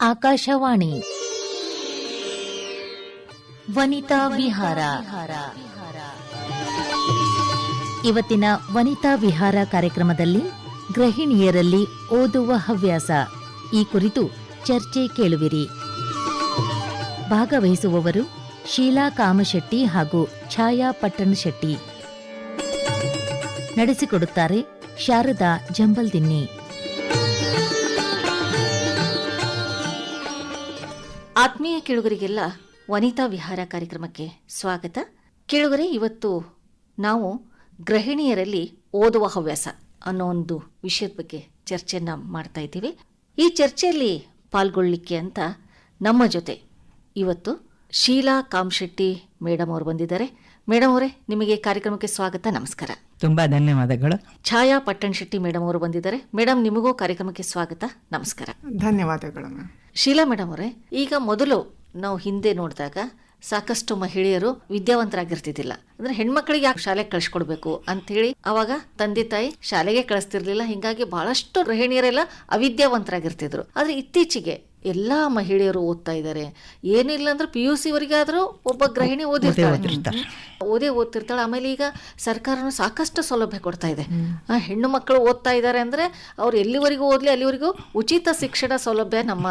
ಆಕಾಶವಾಣಿ. ವನಿತಾ ವಿಹಾರ. ಇವತ್ತಿನ ವನಿತಾ ವಿಹಾರ ಕಾರ್ಯಕ್ರಮದಲ್ಲಿ ಗೃಹಿಣಿಯರಲ್ಲಿ ಓದುವ ಹವ್ಯಾಸ. ಈ ಕುರಿತು ಚರ್ಚೆ ಕೇಳುವಿರಿ. ಭಾಗವಹಿಸುವವರು ಶೀಲಾ ಕಾಮಶೆಟ್ಟಿ ಹಾಗೂ ಛಾಯಾ ಪಟ್ಟಣ ಶೆಟ್ಟಿ. ನಡೆಸಿಕೊಡುತ್ತಾರೆ ಶಾರದಾ ಜಂಬಲ್ದಿನ್ನಿ. ಆತ್ಮೀಯ ಕೇಳುಗರಿಗೆಲ್ಲ ವನಿತಾ ವಿಹಾರ ಕಾರ್ಯಕ್ರಮಕ್ಕೆ ಸ್ವಾಗತ. ಕೇಳುಗರೆ ಇವತ್ತು ನಾವು ಗೃಹಿಣಿಯರಲ್ಲಿ ಓದುವ ಹವ್ಯಾಸ ಅನ್ನೋ ಒಂದು ವಿಷಯದ ಬಗ್ಗೆ ಚರ್ಚೆಯನ್ನ ಮಾಡ್ತಾ ಇದ್ದೀವಿ. ಈ ಚರ್ಚೆಯಲ್ಲಿ ಪಾಲ್ಗೊಳ್ಳಿಕ್ಕೆ ಅಂತ ನಮ್ಮ ಜೊತೆ ಇವತ್ತು ಶೀಲಾ ಕಾಮಶೆಟ್ಟಿ ಮೇಡಮ್ ಅವರು ಬಂದಿದ್ದಾರೆ. ಮೇಡಮ್ ಅವರೇ ನಿಮಗೆ ಕಾರ್ಯಕ್ರಮಕ್ಕೆ ಸ್ವಾಗತ ನಮಸ್ಕಾರ. ತುಂಬಾ ಧನ್ಯವಾದಗಳು. ಛಾಯಾ ಪಟ್ಟಣ ಶೆಟ್ಟಿ ಮೇಡಮ್ ಅವರು ಬಂದಿದ್ದಾರೆ. ಮೇಡಮ್ ನಿಮಗೂ ಕಾರ್ಯಕ್ರಮಕ್ಕೆ ಸ್ವಾಗತ ನಮಸ್ಕಾರ. ಧನ್ಯವಾದಗಳು ಮ್ಯಾಮ್. ಶೀಲಾ ಮೇಡಮ್ ಅವರೇ, ಈಗ ಮೊದಲು ನಾವು ಹಿಂದೆ ನೋಡಿದಾಗ ಸಾಕಷ್ಟು ಮಹಿಳೆಯರು ವಿದ್ಯಾವಂತರಾಗಿರ್ತಿದ್ದಿಲ್ಲ. ಅಂದ್ರೆ ಹೆಣ್ಮಕ್ಳಿಗೆ ಯಾಕೆ ಶಾಲೆಗೆ ಕಳಿಸ್ಕೊಡ್ಬೇಕು ಅಂತ ಹೇಳಿ ಅವಾಗ ತಂದೆ ತಾಯಿ ಶಾಲೆಗೆ ಕಳಿಸ್ತಿರ್ಲಿಲ್ಲ. ಹಿಂಗಾಗಿ ಬಹಳಷ್ಟು ಗೃಹಿಣಿಯರೆಲ್ಲ ಅವಿದ್ಯಾವಂತರಾಗಿರ್ತಿದ್ರು. ಆದ್ರೆ ಇತ್ತೀಚೆಗೆ ಎಲ್ಲಾ ಮಹಿಳೆಯರು ಓದ್ತಾ ಇದ್ದಾರೆ ಏನಿಲ್ಲ ಅಂದ್ರೆ ಪಿ ಯು ಸಿ ವರೆಗಾದ್ರೂ ಒಬ್ಬ ಗೃಹಿಣಿ ಓದಿರ್ತಾಳೆ. ಓದೇ ಓದ್ತಿರ್ತಾಳೆ. ಆಮೇಲೆ ಈಗ ಸರ್ಕಾರನು ಸಾಕಷ್ಟು ಸೌಲಭ್ಯ ಕೊಡ್ತಾ ಇದೆ. ಹೆಣ್ಣು ಮಕ್ಕಳು ಓದ್ತಾ ಇದ್ದಾರೆ ಅಂದ್ರೆ ಅವ್ರು ಎಲ್ಲಿವರೆಗೂ ಓದ್ಲಿ ಅಲ್ಲಿವರೆಗೂ ಉಚಿತ ಶಿಕ್ಷಣ ಸೌಲಭ್ಯ ನಮ್ಮ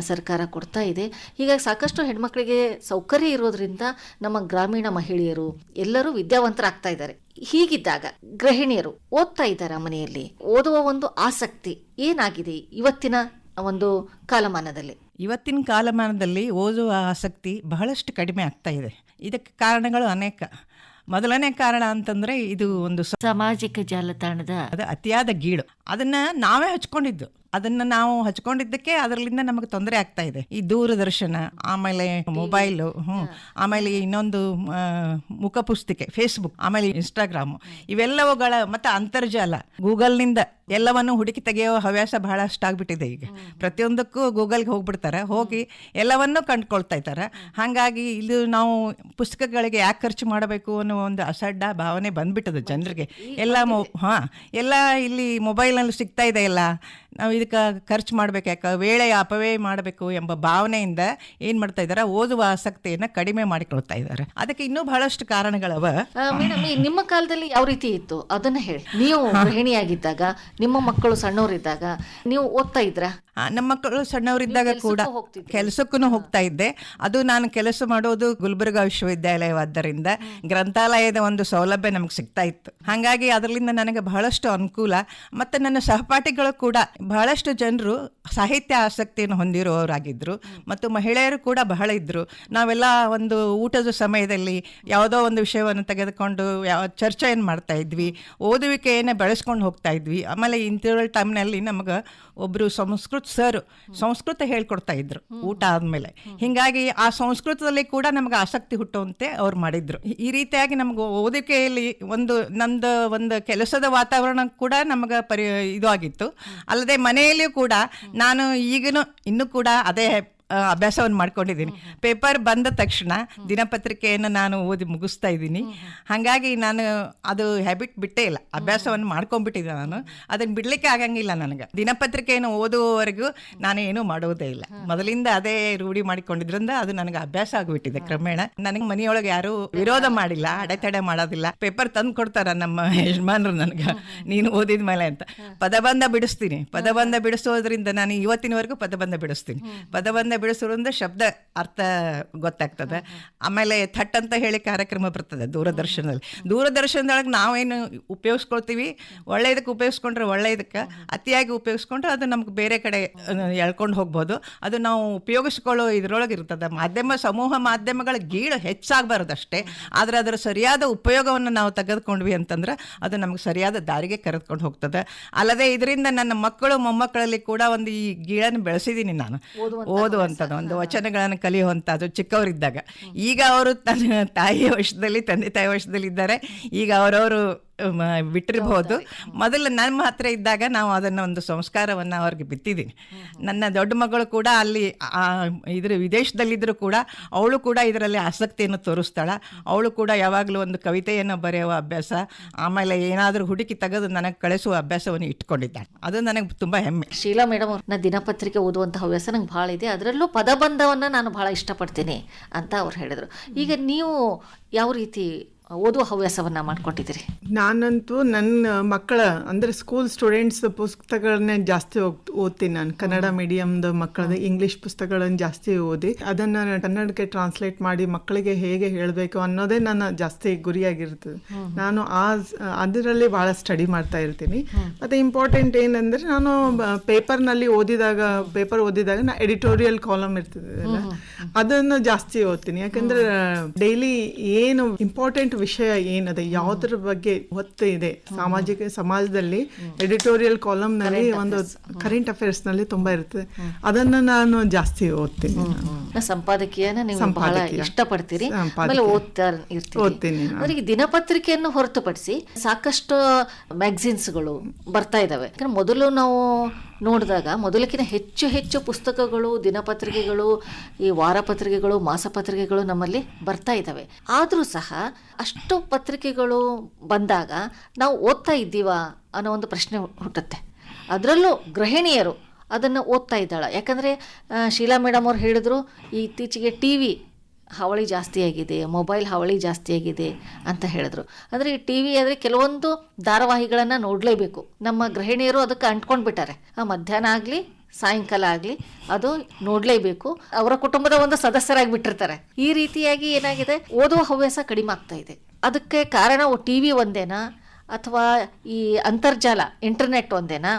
ಸರ್ಕಾರ ಕೊಡ್ತಾ ಇದೆ. ಹೀಗಾಗಿ ಸಾಕಷ್ಟು ಹೆಣ್ಮಕ್ಳಿಗೆ ಸೌಕರ್ಯ ಇರೋದ್ರಿಂದ ನಮ್ಮ ಗ್ರಾಮೀಣ ಮಹಿಳೆಯರು ಎಲ್ಲರೂ ವಿದ್ಯಾವಂತರಾಗ್ತಾ ಇದ್ದಾರೆ ಹೀಗಿದ್ದಾಗ ಗೃಹಿಣಿಯರು ಓದ್ತಾ ಇದ್ದಾರೆ ಮನೆಯಲ್ಲಿ? ಓದುವ ಒಂದು ಆಸಕ್ತಿ ಏನಾಗಿದೆ ಇವತ್ತಿನ ಒಂದು ಕಾಲಮಾನದಲ್ಲಿ. ಇವತ್ತಿನ ಕಾಲಮಾನದಲ್ಲಿ ಓದುವ ಆಸಕ್ತಿ ಬಹಳಷ್ಟು ಕಡಿಮೆ ಆಗ್ತಾ ಇದೆ. ಇದಕ್ಕೆ ಕಾರಣಗಳು ಅನೇಕ. ಮೊದಲನೇ ಕಾರಣ ಅಂತಂದ್ರೆ ಇದು ಒಂದು ಸಾಮಾಜಿಕ ಜಾಲತಾಣದ ಅದು ಅತಿಯಾದ ಗೀಳು. ಅದನ್ನ ನಾವೇ ಹಚ್ಕೊಂಡಿದ್ದು. ಅದನ್ನ ನಾವು ಹಚ್ಕೊಂಡಿದ್ದಕ್ಕೆ ಅದರಲ್ಲಿಂದ ನಮಗೆ ತೊಂದರೆ ಆಗ್ತಾ ಇದೆ. ಈ ದೂರದರ್ಶನ ಆಮೇಲೆ ಮೊಬೈಲು ಹ್ಞೂ ಆಮೇಲೆ ಇನ್ನೊಂದು ಮುಖ ಪುಸ್ತಿಕೆ ಫೇಸ್ಬುಕ್ ಆಮೇಲೆ ಇನ್ಸ್ಟಾಗ್ರಾಮು ಇವೆಲ್ಲವುಗಳ ಮತ್ತೆ ಅಂತರ್ಜಾಲ. ಗೂಗಲ್ನಿಂದ ಎಲ್ಲವನ್ನು ಹುಡುಕಿ ತೆಗೆಯೋ ಹವ್ಯಾಸ ಬಹಳಷ್ಟು ಆಗ್ಬಿಟ್ಟಿದೆ ಈಗ. ಪ್ರತಿಯೊಂದಕ್ಕೂ ಗೂಗಲ್ಗೆ ಹೋಗ್ಬಿಡ್ತಾರೆ. ಹೋಗಿ ಎಲ್ಲವನ್ನೂ ಕಂಡುಕೊಳ್ತಾ ಇದ್ದಾರೆ. ಹಾಗಾಗಿ ಇದು ನಾವು ಪುಸ್ತಕಗಳಿಗೆ ಯಾಕೆ ಖರ್ಚು ಮಾಡಬೇಕು ಅನ್ನೋ ಒಂದು ಅಸಡ್ಡ ಭಾವನೆ ಬಂದ್ಬಿಟ್ಟದು ಜನರಿಗೆ. ಎಲ್ಲ ಮೊ ಹಾಂ ಎಲ್ಲ ಇಲ್ಲಿ ಮೊಬೈಲ್ನಲ್ಲಿ ಸಿಗ್ತಾ ಇದೆ ಎಲ್ಲ ನಾವು ಇದಕ್ಕೆ ಖರ್ಚು ಮಾಡಬೇಕು, ಯಾಕೆ? ವೇಳೆಯ ಅಪವ್ಯಯ ಮಾಡಬೇಕು ಎಂಬ ಭಾವನೆಯಿಂದ ಏನು ಮಾಡ್ತಾ ಇದ್ದಾರೆ ಓದುವ ಆಸಕ್ತಿಯನ್ನು ಕಡಿಮೆ ಮಾಡಿಕೊಳ್ತಾ ಇದ್ದಾರೆ ಅದಕ್ಕೆ ಇನ್ನೂ ಬಹಳಷ್ಟು ಕಾರಣಗಳವ. ಮೇಡಮ್ ನಿಮ್ಮ ಕಾಲದಲ್ಲಿ ಯಾವ ರೀತಿ ಇತ್ತು? ಅದನ್ನ ಹೇಳಿ. ನೀವು ಗೃಹಿಣಿಯಾಗಿದ್ದಾಗ, ನಿಮ್ಮ ಮಕ್ಕಳು ಸಣ್ಣವರಿದ್ದಾಗ, ನೀವು ಓದ್ತಾ ಇದ್ರಾ? ನಮ್ಮ ಮಕ್ಕಳು ಸಣ್ಣವರಿದ್ದಾಗ ಕೂಡ ಕೆಲ್ಸಕ್ಕೂ ಹೋಗ್ತಾ ಇದ್ದೆ. ಅದು ನಾನು ಕೆಲಸ ಮಾಡೋದು ಗುಲ್ಬರ್ಗಾ ವಿಶ್ವವಿದ್ಯಾಲಯವಾದ್ದರಿಂದ ಗ್ರಂಥಾಲಯದ ಒಂದು ಸೌಲಭ್ಯ ನಮಗೆ ಸಿಗ್ತಾ ಇತ್ತು. ಹಾಗಾಗಿ ಅದರಿಂದ ನನಗೆ ಬಹಳಷ್ಟು ಅನುಕೂಲ. ಮತ್ತು ನನ್ನ ಸಹಪಾಠಿಗಳು ಕೂಡ ಬಹಳಷ್ಟು ಜನರು ಸಾಹಿತ್ಯ ಆಸಕ್ತಿಯನ್ನು ಹೊಂದಿರುವವರಾಗಿದ್ದರು ಮತ್ತು ಮಹಿಳೆಯರು ಕೂಡ ಬಹಳ ಇದ್ದರು ನಾವೆಲ್ಲ ಒಂದು ಊಟದ ಸಮಯದಲ್ಲಿ ಯಾವುದೋ ಒಂದು ವಿಷಯವನ್ನು ತೆಗೆದುಕೊಂಡು ಯಾವ ಚರ್ಚೆಯನ್ನು ಮಾಡ್ತಾ ಇದ್ವಿ. ಓದುವಿಕೆಯನ್ನು ಬೆಳೆಸ್ಕೊಂಡು ಹೋಗ್ತಾ ಇದ್ವಿ. ಆಮೇಲೆ ಇಂಥ ಟೈಮ್ನಲ್ಲಿ ನಮಗೆ ಒಬ್ಬರು ಸಂಸ್ಕೃತ ಸರ್ ಸಂಸ್ಕೃತ ಹೇಳ್ಕೊಡ್ತಾ ಇದ್ರು. ಊಟ ಆದಮೇಲೆ. ಹಿಂಗಾಗಿ ಆ ಸಂಸ್ಕೃತದಲ್ಲಿ ಕೂಡ ನಮಗೆ ಆಸಕ್ತಿ ಹುಟ್ಟುವಂತೆ ಅವ್ರು ಮಾಡಿದ್ರು. ಈ ರೀತಿಯಾಗಿ ನಮ್ಗೆ ಓದಿಕೆಯಲ್ಲಿ ಒಂದು ನಂದು ಒಂದು ಕೆಲಸದ ವಾತಾವರಣ ಕೂಡ ನಮಗೆ ಪರಿ ಇದು ಆಗಿತ್ತು. ಅಲ್ಲದೆ ಮನೆಯಲ್ಲಿಯೂ ಕೂಡ ನಾನು ಈಗಲೂ ಇನ್ನೂ ಕೂಡ ಅದೇ ಅಭ್ಯಾಸವನ್ನು ಮಾಡ್ಕೊಂಡಿದ್ದೀನಿ ಪೇಪರ್ ಬಂದ ತಕ್ಷಣ ದಿನಪತ್ರಿಕೆಯನ್ನು ನಾನು ಓದಿ ಮುಗಿಸ್ತಾ ಇದ್ದೀನಿ ಹಾಗಾಗಿ ನಾನು ಅದು ಹ್ಯಾಬಿಟ್ ಬಿಟ್ಟೇ ಇಲ್ಲ. ಅಭ್ಯಾಸವನ್ನು ಮಾಡ್ಕೊಂಡ್ಬಿಟ್ಟಿದ್ದೆ ನಾನು. ಅದನ್ನು ಬಿಡಲಿಕ್ಕೆ ಆಗಂಗಿಲ್ಲ ನನಗೆ. ದಿನಪತ್ರಿಕೆಯನ್ನು ಓದುವವರೆಗೂ ನಾನು ಏನೂ ಮಾಡೋದೇ ಇಲ್ಲ. ಮೊದಲಿಂದ ಅದೇ ರೂಢಿ ಮಾಡಿಕೊಂಡಿದ್ರಿಂದ ಅದು ನನಗೆ ಅಭ್ಯಾಸ ಆಗಿಬಿಟ್ಟಿದೆ ಕ್ರಮೇಣ. ನನಗೆ ಮನೆಯೊಳಗೆ ಯಾರು ವಿರೋಧ ಮಾಡಿಲ್ಲ ಅಡೆತಡೆ ಮಾಡೋದಿಲ್ಲ. ಪೇಪರ್ ತಂದು ಕೊಡ್ತಾರ ನಮ್ಮ ಯಜಮಾನರು ನನಗೆ. ನೀನು ಓದಿದ ಮೇಲೆ ಅಂತ. ಪದಬಂಧ ಬಿಡಿಸ್ತೀನಿ. ಪದಬಂಧ ಬಿಡಿಸೋದ್ರಿಂದ ನಾನು ಇವತ್ತಿನವರೆಗೂ ಪದಬಂಧ ಬಿಡಿಸ್ತೀನಿ. ಪದಬಂಧ ಬಿಡಿಸೋದ್ರಿಂದ ಶಬ್ದ ಅರ್ಥ ಗೊತ್ತಾಗ್ತದೆ. ಆಮೇಲೆ ಥಟ್ ಅಂತ ಹೇಳಿ ಕಾರ್ಯಕ್ರಮ ಬರ್ತದೆ ದೂರದರ್ಶನದಲ್ಲಿ. ದೂರದರ್ಶನದೊಳಗೆ ನಾವೇನು ಉಪಯೋಗಿಸ್ಕೊಳ್ತೀವಿ? ಒಳ್ಳೆಯದಕ್ಕೆ ಉಪಯೋಗಿಸ್ಕೊಂಡ್ರೆ ಒಳ್ಳೆಯದಕ್ಕೆ ಅತಿಯಾಗಿ ಉಪಯೋಗಿಸ್ಕೊಂಡ್ರೆ ಅದು ನಮ್ಗೆ ಬೇರೆ ಕಡೆ ಎಳ್ಕೊಂಡು ಹೋಗ್ಬೋದು. ಅದು ನಾವು ಉಪಯೋಗಿಸ್ಕೊಳ್ಳೋ ಇದ್ರೊಳಗೆ ಇರ್ತದೆ ಮಾಧ್ಯಮ ಸಮೂಹ ಮಾಧ್ಯಮಗಳ ಗೀಳು ಹೆಚ್ಚಾಗಬಾರ್ದು ಅಷ್ಟೇ ಆದರೆ ಅದರ ಸರಿಯಾದ ಉಪಯೋಗವನ್ನು ನಾವು ತೆಗೆದುಕೊಂಡ್ವಿ ಅಂತಂದ್ರೆ ಅದು ನಮ್ಗೆ ಸರಿಯಾದ ದಾರಿಗೆ ಕರೆದುಕೊಂಡು ಹೋಗ್ತದೆ. ಅಲ್ಲದೆ ಇದರಿಂದ ನನ್ನ ಮಕ್ಕಳು ಮೊಮ್ಮಕ್ಕಳಲ್ಲಿ ಕೂಡ ಒಂದು ಈ ಗೀಳನ್ನು ಬೆಳೆಸಿದ್ದೀನಿ ನಾನು. ಓದುವಂಥದ್ದು ಒಂದು ವಚನಗಳನ್ನು ಕಲಿಯುವಂಥದ್ದು ಚಿಕ್ಕವರಿದ್ದಾಗ. ಈಗ ಅವರು ತನ್ನ ತಾಯಿಯ ವಶದಲ್ಲಿ ತಂದೆ ತಾಯಿ ವಶದಲ್ಲಿ ಇದ್ದಾರೆ ಈಗ ಅವರವರು ಬಿಟ್ಟಿರಬಹುದು ಮೊದಲು ನಮ್ಮ ಹತ್ರ ಇದ್ದಾಗ ನಾವು ಅದನ್ನು ಒಂದು ಸಂಸ್ಕಾರವನ್ನು ಅವ್ರಿಗೆ ಬಿತ್ತಿದ್ದೀನಿ ನನ್ನ ದೊಡ್ಡ ಮಗಳು ಕೂಡ ಅಲ್ಲಿ ಇದ್ರ ವಿದೇಶದಲ್ಲಿದ್ದರೂ ಕೂಡ ಅವಳು ಕೂಡ ಇದರಲ್ಲಿ ಆಸಕ್ತಿಯನ್ನು ತೋರಿಸ್ತಾಳೆ. ಅವಳು ಕೂಡ ಯಾವಾಗಲೂ ಒಂದು ಕವಿತೆಯನ್ನು ಬರೆಯುವ ಅಭ್ಯಾಸ ಆಮೇಲೆ ಏನಾದರೂ ಹುಡುಕಿ ತೆಗೆದು ನನಗೆ ಕಳಿಸುವ ಅಭ್ಯಾಸವನ್ನು ಇಟ್ಕೊಂಡಿದ್ದಾಳೆ. ಅದು ನನಗೆ ತುಂಬ ಹೆಮ್ಮೆ. ಶೀಲಾ ಮೇಡಮ್ ಅವ್ರನ್ನ ದಿನಪತ್ರಿಕೆ ಓದುವಂಥ ಹವ್ಯಾಸ ನಂಗೆ ಭಾಳ ಇದೆ. ಅದರಲ್ಲೂ ಪದಬಂಧವನ್ನು ನಾನು ಭಾಳ ಇಷ್ಟಪಡ್ತೀನಿ ಅಂತ ಅವ್ರು ಹೇಳಿದರು. ಈಗ ನೀವು ಯಾವ ರೀತಿ ಓದುವ ಹವ್ಯಾಸವನ್ನು ಮಾಡಿಕೊಟ್ಟಿದ್ದೀರಿ? ನಾನಂತೂ ನನ್ನ ಮಕ್ಕಳ ಅಂದರೆ ಸ್ಕೂಲ್ ಸ್ಟೂಡೆಂಟ್ಸ್ ಪುಸ್ತಕಗಳನ್ನೇ ಜಾಸ್ತಿ ಓದ್ತೀನಿ ನಾನು. ಕನ್ನಡ ಮೀಡಿಯಮ್ದು ಮಕ್ಕಳದ್ದು ಇಂಗ್ಲಿಷ್ ಪುಸ್ತಕಗಳನ್ನು ಜಾಸ್ತಿ ಓದಿ ಅದನ್ನು ಕನ್ನಡಕ್ಕೆ ಟ್ರಾನ್ಸ್ಲೇಟ್ ಮಾಡಿ ಮಕ್ಕಳಿಗೆ ಹೇಗೆ ಹೇಳಬೇಕು ಅನ್ನೋದೇ ನನ್ನ ಜಾಸ್ತಿ ಗುರಿಯಾಗಿರ್ತದೆ. ನಾನು ಆ ಅದರಲ್ಲಿ ಭಾಳ ಸ್ಟಡಿ ಮಾಡ್ತಾ ಇರ್ತೀನಿ. ಮತ್ತು ಇಂಪಾರ್ಟೆಂಟ್ ಏನಂದರೆ ನಾನು ಪೇಪರ್ನಲ್ಲಿ ಓದಿದಾಗ ಪೇಪರ್ ಓದಿದಾಗ ನಾ ಎಡಿಟೋರಿಯಲ್ ಕಾಲಮ್ ಇರ್ತದೆ ಅದನ್ನು ಜಾಸ್ತಿ ಓದ್ತೀನಿ. ಯಾಕಂದ್ರೆ ಡೈಲಿ ಏನು ಇಂಪಾರ್ಟೆಂಟ್ ವಿಷಯ ಏನದೆ? ಯಾವ್ದ್ರ ಬಗ್ಗೆ ಒತ್ತು ಇದೆ? ಸಾಮಾಜಿಕ ಸಮಾಜದಲ್ಲಿ ಎಡಿಟೋರಿಯಲ್ ಕಾಲಮ್ನಲ್ಲಿ ಒಂದು ಕರೆಂಟ್ ಅಫೇರ್ಸ್ನಲ್ಲಿ ತುಂಬಾ ಇರುತ್ತೆ. ಅದನ್ನ ನಾನು ಜಾಸ್ತಿ ಓದ್ತೀನಿ. ಸಂಪಾದಕೀಯನ ನೀವು ಬಹಳ ಸಂಪಾದಕೀಯ. ಇಷ್ಟಪಡ್ತೀರಿ. ಆಮೇಲೆ ಓದ್ತಾ ಇರ್ತೀನಿ ಈ ದಿನಪತ್ರಿಕೆಯನ್ನು ಹೊರತುಪಡಿಸಿ ಸಾಕಷ್ಟು ಮ್ಯಾಗಝಿನ್ಸ್ಗಳು ಬರ್ತಾ ಇದಾವೆ. ಮೊದಲು ನಾವು ನೋಡಿದಾಗ ಮೊದಲಕ್ಕಿಂತ ಹೆಚ್ಚು ಹೆಚ್ಚು ಪುಸ್ತಕಗಳು, ದಿನಪತ್ರಿಕೆಗಳು, ಈ ವಾರಪತ್ರಿಕೆಗಳು, ಮಾಸಪತ್ರಿಕೆಗಳು ನಮ್ಮಲ್ಲಿ ಬರ್ತಾ ಇದ್ದಾವೆ. ಆದರೂ ಸಹ ಅಷ್ಟು ಪತ್ರಿಕೆಗಳು ಬಂದಾಗ ನಾವು ಓದ್ತಾ ಇದ್ದೀವಾ ಅನ್ನೋ ಒಂದು ಪ್ರಶ್ನೆ ಹುಟ್ಟುತ್ತೆ. ಅದರಲ್ಲೂ ಗೃಹಿಣಿಯರು ಅದನ್ನು ಓದ್ತಾ ಇದ್ದಾಳೆ. ಯಾಕಂದರೆ ಶೀಲಾ ಮೇಡಮ್ ಅವ್ರು ಹೇಳಿದ್ರು ಇತ್ತೀಚೆಗೆ ಟಿ ವಿ ಹಾವಳಿ ಜಾಸ್ತಿ ಆಗಿದೆ ಮೊಬೈಲ್ ಹಾವಳಿ ಜಾಸ್ತಿ ಆಗಿದೆ ಅಂತ ಹೇಳಿದ್ರು. ಅಂದರೆ ಈ ಟಿ ವಿ ಆದರೆ ಕೆಲವೊಂದು ಧಾರಾವಾಹಿಗಳನ್ನು ನೋಡಲೇಬೇಕು. ನಮ್ಮ ಗೃಹಿಣಿಯರು ಅದಕ್ಕೆ ಅಂಟ್ಕೊಂಡು ಬಿಟ್ಟಾರೆ ಆ ಮಧ್ಯಾಹ್ನ ಆಗಲಿ, ಸಾಯಂಕಾಲ ಆಗಲಿ ಅದು ನೋಡಲೇಬೇಕು. ಅವರ ಕುಟುಂಬದ ಒಂದು ಸದಸ್ಯರಾಗಿ ಬಿಟ್ಟಿರ್ತಾರೆ ಈ ರೀತಿಯಾಗಿ ಏನಾಗಿದೆ? ಓದುವ ಹವ್ಯಾಸ ಕಡಿಮೆ ಆಗ್ತಾ ಇದೆ. ಅದಕ್ಕೆ ಕಾರಣ ಟಿ ವಿ ಒಂದೇನಾ? ಅಥವಾ ಈ ಅಂತರ್ಜಾಲ ಇಂಟರ್ನೆಟ್ ಒಂದೇನಾ?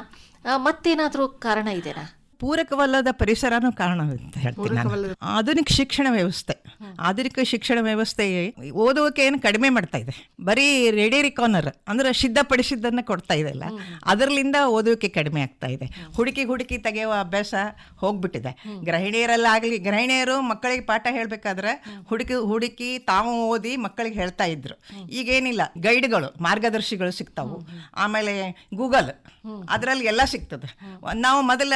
ಮತ್ತೇನಾದರೂ ಕಾರಣ ಇದೆನಾ ಪೂರಕವಲ್ಲದ ಪರಿಸರನೂ ಕಾರಣ ಅಂತ ಹೇಳ್ತೀನಿ ಆಧುನಿಕ ಶಿಕ್ಷಣ ವ್ಯವಸ್ಥೆ. ಆಧುನಿಕ ಶಿಕ್ಷಣ ವ್ಯವಸ್ಥೆ ಓದುವಿಕೆ ಏನು ಕಡಿಮೆ ಮಾಡ್ತಾ ಇದೆ. ಬರೀ ರೆಡಿ ರಿಕಾನರ್ ಅಂದ್ರೆ ಸಿದ್ಧಪಡಿಸಿದ್ದನ್ನ ಕೊಡ್ತಾ ಇದೆ ಅಲ್ಲ. ಅದರಲ್ಲಿಂದ ಓದುವಿಕೆ ಕಡಿಮೆ ಆಗ್ತಾ ಇದೆ. ಹುಡುಕಿ ಹುಡುಕಿ ತೆಗೆಯುವ ಅಭ್ಯಾಸ ಹೋಗ್ಬಿಟ್ಟಿದೆ. ಗೃಹಿಣಿಯರಲ್ಲಾಗಲಿ ಗೃಹಿಣಿಯರು ಮಕ್ಕಳಿಗೆ ಪಾಠ ಹೇಳಬೇಕಾದ್ರೆ ಹುಡುಕಿ ಹುಡುಕಿ ತಾವು ಓದಿ ಮಕ್ಕಳಿಗೆ ಹೇಳ್ತಾ ಇದ್ರು. ಈಗೇನಿಲ್ಲ ಗೈಡ್ಗಳು ಮಾರ್ಗದರ್ಶಿಗಳು ಸಿಗ್ತಾವು. ಆಮೇಲೆ ಗೂಗಲ್ ಅದರಲ್ಲಿ ಎಲ್ಲ ಸಿಗ್ತದೆ. ನಾವು ಮೊದಲ